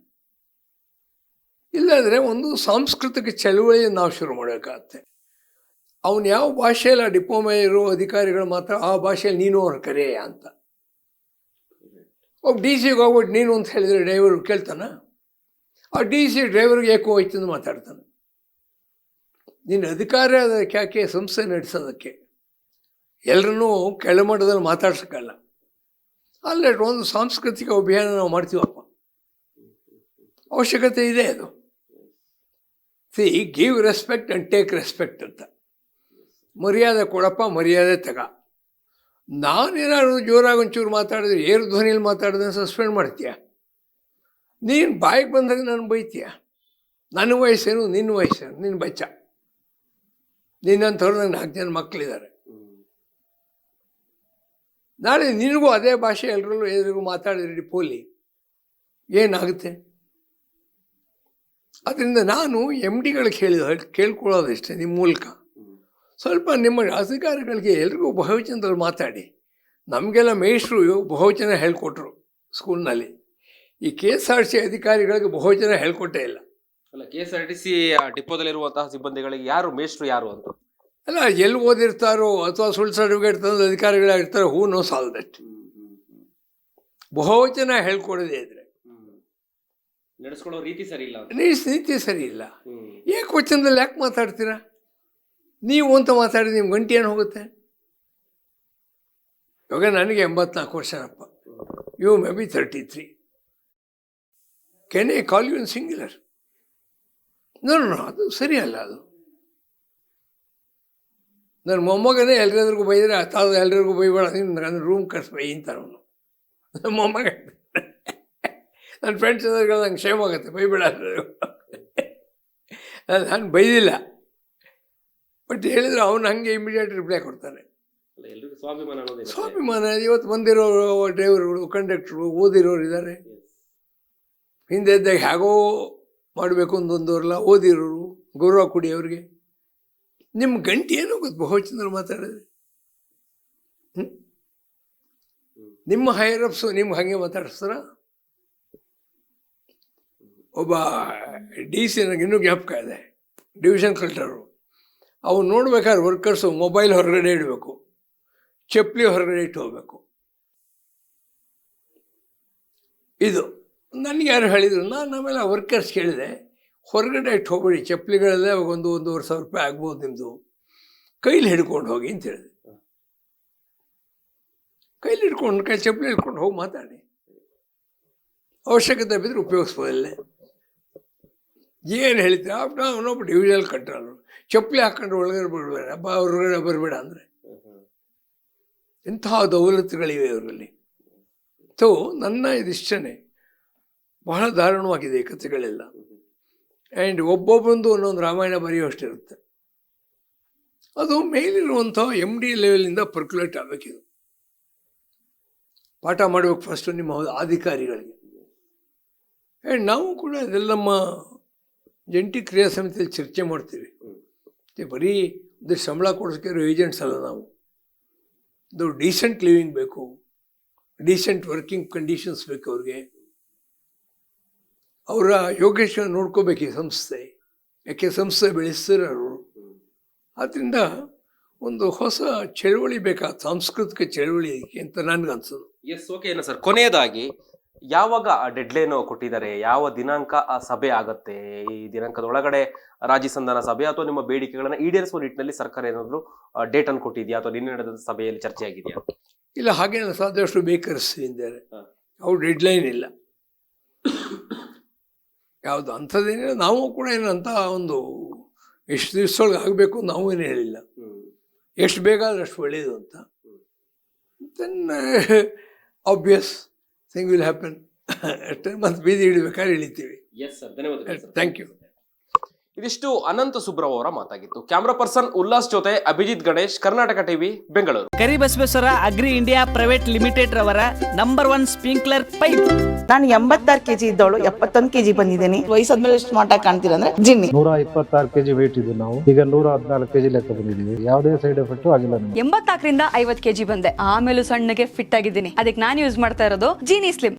ಇಲ್ಲಾಂದರೆ ಒಂದು ಸಾಂಸ್ಕೃತಿಕ ಚಳುವಳಿಯನ್ನು ನಾವು ಶುರು ಮಾಡಬೇಕಾಗತ್ತೆ. ಅವನು ಯಾವ ಭಾಷೆಯಲ್ಲಿ ಆ ಡಿಪ್ಲೊಮಾ ಇರೋ ಅಧಿಕಾರಿಗಳು ಮಾತ್ರ, ಆ ಭಾಷೆಯಲ್ಲಿ ನೀನು ಅವ್ರ ಕರೆಯ ಅಂತ. ಒಬ್ಬ ಡಿ ಸಿಗೆ ಹೋಗ್ಬಿಟ್ಟು ನೀನು ಅಂತ ಹೇಳಿದರೆ ಡ್ರೈವರ್ ಕೇಳ್ತಾನ? ಆ ಡಿ ಸಿ ಡ್ರೈವರ್ಗೆ ಏಕೋ ಹೋಯ್ತು ಅಂತ ಮಾತಾಡ್ತಾನೆ. ನಿನ್ನ ಅಧಿಕಾರ ಯಾಕೆ ಸಂಸ್ಥೆ ನಡೆಸೋದಕ್ಕೆ? ಎಲ್ಲರನ್ನೂ ಕೆಳಮಟ್ಟದಲ್ಲಿ ಮಾತಾಡ್ಸೋಕ್ಕಲ್ಲ. ಅಲ್ಲೇ ಒಂದು ಸಾಂಸ್ಕೃತಿಕ ಅಭಿಯಾನ ನಾವು ಮಾಡ್ತೀವಪ್ಪ. ಅವಶ್ಯಕತೆ ಇದೆ ಅದು. See give respect and take respect ಅಂತ. ಮರ್ಯಾದೆ ಕೊಡಪ್ಪ, ಮರ್ಯಾದೆ ತಗ. ನಾನೇನಾದ್ರು ಜೋರಾಗಿ ಒಂಚೂರು ಮಾತಾಡಿದ್ರೆ ಏರು ಧ್ವನಿಯಲ್ಲಿ ಮಾತಾಡಿದ್ರೆ ಸಸ್ಪೆಂಡ್ ಮಾಡ್ತೀಯ? ನೀನು ಬಾಯಿಗೆ ಬಂದಾಗ ನಾನು ಬೈತೀಯ? ನನ್ನ ವಯಸ್ಸೇನು ನಿನ್ನ ವಯಸ್ಸೇನು ನಿನ್ನ ಬಚ್ಚ. ನಿನ್ನಂಥವ್ರು ನಂಗೆ ನಾಲ್ಕು ಜನ ಮಕ್ಕಳಿದ್ದಾರೆ ನಾಳೆ ನಿನಗೂ ಅದೇ ಭಾಷೆ ಎಲ್ಲರಲ್ಲೂ ಎದುರಿಗೂ ಮಾತಾಡಿದ್ರಿ ಪೋಲಿ. ಏನಾಗುತ್ತೆ? ಅದರಿಂದ ನಾನು ಎಂ ಡಿಗಳಿಗೆ ಕೇಳಿದ ಕೇಳ್ಕೊಳ್ಳೋದಷ್ಟೇ ನಿಮ್ಮ ಮೂಲಕ. ಸ್ವಲ್ಪ ನಿಮ್ಮ ಅಧಿಕಾರಿಗಳಿಗೆ ಎಲ್ರಿಗೂ ಬಹುವಚನದಲ್ಲಿ ಮಾತಾಡಿ. ನಮಗೆಲ್ಲ ಮೇಷ್ಟ್ರು ಬಹುವಚನ ಹೇಳ್ಕೊಟ್ರು ಸ್ಕೂಲ್ನಲ್ಲಿ. ಈ ಕೆ ಎಸ್ ಆರ್ ಸಿ ಅಧಿಕಾರಿಗಳಿಗೆ ಬಹುವಚನ ಹೇಳ್ಕೊಟ್ಟೇ ಇಲ್ಲ. ಅಲ್ಲ K S R T C ಡಿಪೋದಲ್ಲಿರುವಂತಹ ಸಿಬ್ಬಂದಿಗಳಿಗೆ ಯಾರು ಮೇಷ್ಟ್ರು ಯಾರು ಅಂತ? ಅಲ್ಲ ಎಲ್ಲಿ ಓದಿರ್ತಾರೋ ಅಥವಾ ಸುಳ್ಳು ಸರ್ಟಿಫಿಕೇಟ್ ತಂದ ಅಧಿಕಾರಿಗಳಾಗಿರ್ತಾರೋ ಹೂ ನೋ ಸಾಲ್ ದಟ್ ಬಹುವಚನ ಹೇಳ್ಕೊಡೋದೇ ಇದ್ರೆ. ನಡೆಸ್ಕೊಳ್ಳೋ ರೀತಿ ಸರಿ ಇಲ್ಲ ರೀತಿ ಸರಿ ಇಲ್ಲ. ಏಕವಚನದಲ್ಲಿ ಯಾಕೆ ಮಾತಾಡ್ತೀರಾ? ನೀವು ಅಂತ ಮಾತಾಡಿ ನಿಮ್ಮ ಗಂಟೆ ಏನು ಹೋಗುತ್ತೆ? ಇವಾಗ ನನಗೆ ಎಂಬತ್ನಾಲ್ಕು ವರ್ಷನಪ್ಪ you may be thirty three can a call you in singular no no ಅದು ಸರಿ ಅಲ್ಲ ಅದು. ನನ್ನ ಮೊಮ್ಮಗನೇ ಎಲ್ಲರಿಗೂ ಬೈದರೆ ಅತ್ತಾದ ಎಲ್ರಿಗೂ ಬೈಬೇಡ ನೀನು ನನ್ನ ರೂಮ್ ಕರ್ಸಿ ಬೈ ಅಂತಾನೆ ಅವನು. ನಮ್ಮ ಮೊಮ್ಮಗ ನನ್ನ ಫ್ರೆಂಡ್ಸ್ ಎದುರುಗಳು ನಂಗೆ ಶೇಮ್ ಆಗುತ್ತೆ ಬೈಬೇಡ. ನಾನು ನಾನು ಬೈದಿಲ್ಲ. ಬಟ್ ಹೇಳಿದ್ರು ಅವನು ಹಂಗೆ ಇಮಿಡಿಯೇಟ್ ರಿಪ್ಲೈ ಕೊಡ್ತಾನೆ. ಸ್ವಾಭಿಮಾನ ಇವತ್ತು ಬಂದಿರೋ ಡ್ರೈವರ್ಗಳು ಕಂಡಕ್ಟ್ರು ಓದಿರೋರು ಇದ್ದಾರೆ ಹಿಂದೆ ಇದ್ದಾಗ ಹೇಗೋ ಮಾಡಬೇಕು ಅಂದೊಂದವ್ರಲ್ಲ ಓದಿರೋರು ಗೌರವ ಕೊಡಿ ಅವ್ರಿಗೆ. ನಿಮ್ಮ ಗಂಟೆ ಏನು ಗೊತ್ತು ಬಹುಚಂದ್ರ ಮಾತಾಡಿದ್ರೆ? ನಿಮ್ಮ ಹೈರಪ್ಸು ನಿಮ್ಗೆ ಹಾಗೆ ಮಾತಾಡಿಸ್ತಾರ? ಒಬ್ಬ ಡಿ ಸಿ ನನಗೆ ಇನ್ನೂ ಜ್ಞಾಪಕ ಇದೆ, ಡಿವಿಷನ್ ಕಲೆಕ್ಟರು ಅವ್ನು ನೋಡ್ಬೇಕಾದ್ರೆ ವರ್ಕರ್ಸು ಮೊಬೈಲ್ ಹೊರಗಡೆ ಇಡಬೇಕು ಚಪ್ಪಲಿ ಹೊರಗಡೆ ಇಟ್ಟು ಹೋಗಬೇಕು. ಇದು ನನಗೆ ಯಾರು ಹೇಳಿದರು, ನಾನು ಆಮೇಲೆ ವರ್ಕರ್ಸ್ ಕೇಳಿದೆ, ಹೊರಗಡೆ ಇಟ್ಟು ಹೋಗ್ಬೇಡಿ ಅವಾಗ ಒಂದು ಒಂದೂವರೆ ಸಾವಿರ ರೂಪಾಯಿ ಆಗ್ಬೋದು ನಿಮ್ಮದು ಕೈಲಿ ಹಿಡ್ಕೊಂಡು ಹೋಗಿ ಅಂತ ಹೇಳಿದೆ. ಕೈಲಿ ಹಿಡ್ಕೊಂಡು, ಕೈ ಚಪ್ಪಲಿ ಹಿಡ್ಕೊಂಡು ಹೋಗಿ ಮಾತಾಡಿ. ಅವಶ್ಯಕತೆ ಬಿದ್ದರೆ ಉಪಯೋಗಿಸ್ಬೋದಲ್ಲೇ. ಏನು ಹೇಳ್ತೀವಿ ನಾವು ಅವನೊಬ್ಬ ಡಿವಿಜಲ್ ಕಂಟ್ರೋಲ್ ಚಪ್ಪಲಿ ಹಾಕೊಂಡು ಒಳಗಡೆ ಬಿಡಬೇಡ. ಹಬ್ಬ ಹೊರಗಡೆ ಬರಬೇಡ ಅಂದರೆ. ಇಂತಹ ದೌಲತ್ತುಗಳಿವೆ ಇವರಲ್ಲಿ. ಸೊ ನನ್ನ ಇದಿಷ್ಟನೇ. ಬಹಳ ದಾರುಣವಾಗಿದೆ ಈ ಕಥೆಗಳೆಲ್ಲ. ಆ್ಯಂಡ್ ಒಬ್ಬೊಬ್ಬಂದು ಒಂದೊಂದು ರಾಮಾಯಣ ಬರೆಯುವಷ್ಟಿರುತ್ತೆ. ಅದು ಮೇಲಿರುವಂಥ ಎಂ ಡಿ ಲೆವೆಲಿಂದ ಪರ್ಕ್ಯುಲೇಟ್ ಆಗಬೇಕಿದು ಪಾಠ ಮಾಡಬೇಕು ಫಸ್ಟು ನಿಮ್ಮ ಅಧಿಕಾರಿಗಳಿಗೆ ಆ್ಯಂಡ್ ನಾವು ಕೂಡ ಇದೆಲ್ಲ ನಮ್ಮ ಜಂಟಿ ಕ್ರಿಯಾ ಸಮಿತಿಯಲ್ಲಿ ಚರ್ಚೆ ಮಾಡ್ತೀವಿ. ಬರೀ ಇದು ಸಂಬಳ ಕೊಡಿಸ್ಕಿರೋ ಏಜೆಂಟ್ಸ್ ಅಲ್ಲ ನಾವು. ಇದು ಡೀಸೆಂಟ್ ಲಿವಿಂಗ್ ಬೇಕು. ಡೀಸೆಂಟ್ ವರ್ಕಿಂಗ್ ಕಂಡೀಷನ್ಸ್ ಬೇಕು ಅವ್ರಿಗೆ. ಅವರ ಯೋಗೇಶ ನೋಡ್ಕೋಬೇಕು ಈ ಸಂಸ್ಥೆ. ಯಾಕೆ ಸಂಸ್ಥೆ ಬೆಳೆಸ್ತಿರೋರು ಆದ್ದರಿಂದ ಒಂದು ಹೊಸ ಚಳವಳಿ ಬೇಕಾ ಸಾಂಸ್ಕೃತಿಕ ಚಳವಳಿ ಅಂತ ನನಗನ್ಸೋದು. Yes okay sir. ಕೊನೆಯದಾಗಿ ಯಾವಾಗ ಆ ಡೆಡ್ಲೈನ್ ಕೊಟ್ಟಿದ್ದಾರೆ? ಯಾವ ದಿನಾಂಕ ಆ ಸಭೆ ಆಗತ್ತೆ? ಈ ದಿನಾಂಕದ ಒಳಗಡೆ ರಾಜಿ ಸಂಧಾನ ಸಭೆ ಅಥವಾ ನಿಮ್ಮ ಬೇಡಿಕೆಗಳನ್ನ ಈಡೇರಿಸುವ ನಿಟ್ಟಿನಲ್ಲಿ ಸರ್ಕಾರ ಏನಾದ್ರು ಡೇಟ್ ಅನ್ನು ಕೊಟ್ಟಿದೆಯಾ? ಅಥವಾ ನಿನ್ನೆ ನಡೆದ ಸಭೆಯಲ್ಲಿ ಚರ್ಚೆ ಆಗಿದೆಯಾ? ಇಲ್ಲ ಹಾಗೆ ಸಾಧ್ಯಷ್ಟು ಬೇಕರಿಸಿದ್ದಾರೆ ಅವ್ರು ಡೆಡ್ ಡೆಡ್ಲೈನ್ ಇಲ್ಲ. ಯಾವುದು ಅಂಥದ್ದೇನಿಲ್ಲ ನಾವು ಕೂಡ ಏನಂತ ಒಂದು ಎಷ್ಟು ದಿವಸದೊಳಗೆ ಆಗಬೇಕು ನಾವು ಏನು ಹೇಳಿಲ್ಲ. ಎಷ್ಟು ಬೇಗ ಆದ್ರೆ ಅಷ್ಟು ಒಳ್ಳೆಯದು ಅಂತ. Then obvious thing will happen ಅಷ್ಟೇ ಮತ್ತು ಬೀದಿ ಇಳಿಬೇಕಾದ್ರೆ ಇಳಿತೀವಿ. ಥ್ಯಾಂಕ್ ಯು ಇದಿಷ್ಟು ಅನಂತ ಸುಬ್ರವ್ ಅವರ ಮಾತಾಗಿತ್ತು. ಕ್ಯಾಮ್ರಾ ಪರ್ಸನ್ ಉಲ್ಲಾಸ್ ಜೊತೆ Abhijit Ganesh Karnataka TV Bengaluru. Karibasaveshwara agri India private limited ರವರ ನಂಬರ್ ಒನ್ ಸ್ಪ್ರಿಂಕ್ಲರ್ ಪೈಪ್ ನಾನು ಎಂಬತ್ತಾರು ಕೆಜಿ ಇದ್ದವಳು ಎಪ್ಪತ್ತೊಂದು ಕೆಜಿ ಬಂದಿದ್ದೀನಿ. ವಯಸ್ಸಾದ್ಮೇಲೆ ಸ್ಮಾರ್ಟ್ ಆಗಿ ಕಾಣ್ತೀರ ಅಂದ್ರೆ ಜಿನ್ನಿ. ನೂರ ಇಪ್ಪತ್ತಾರು ಕೆಜಿ ವೇಟ್ ಇದ್ದು ನಾವು. ಈಗ ನೂರ ಹದಿನಾಲ್ಕು ಕೆಜಿ ಲೆಕ್ಕ ಬಂದಿದ್ದೀವಿ. ಯಾವುದೇ ಸೈಡ್ ಎಫೆಕ್ಟ್ ಆಗಿಲ್ಲ ಎಂಬತ್ತಾಕರಿಂದ ಎಂಬತ್ನಾಲ್ಕರಿಂದ ಐವತ್ ಕೆಜಿ ಬಂದೆ. ಆಮೇಲೆ ಸಣ್ಣಗೆ ಫಿಟ್ ಆಗಿದ್ದೀನಿ. ಅದಕ್ಕೆ ನಾನು ಯೂಸ್ ಮಾಡ್ತಾ ಇರೋದು ಜೀನಿ ಸ್ಲಿಮ್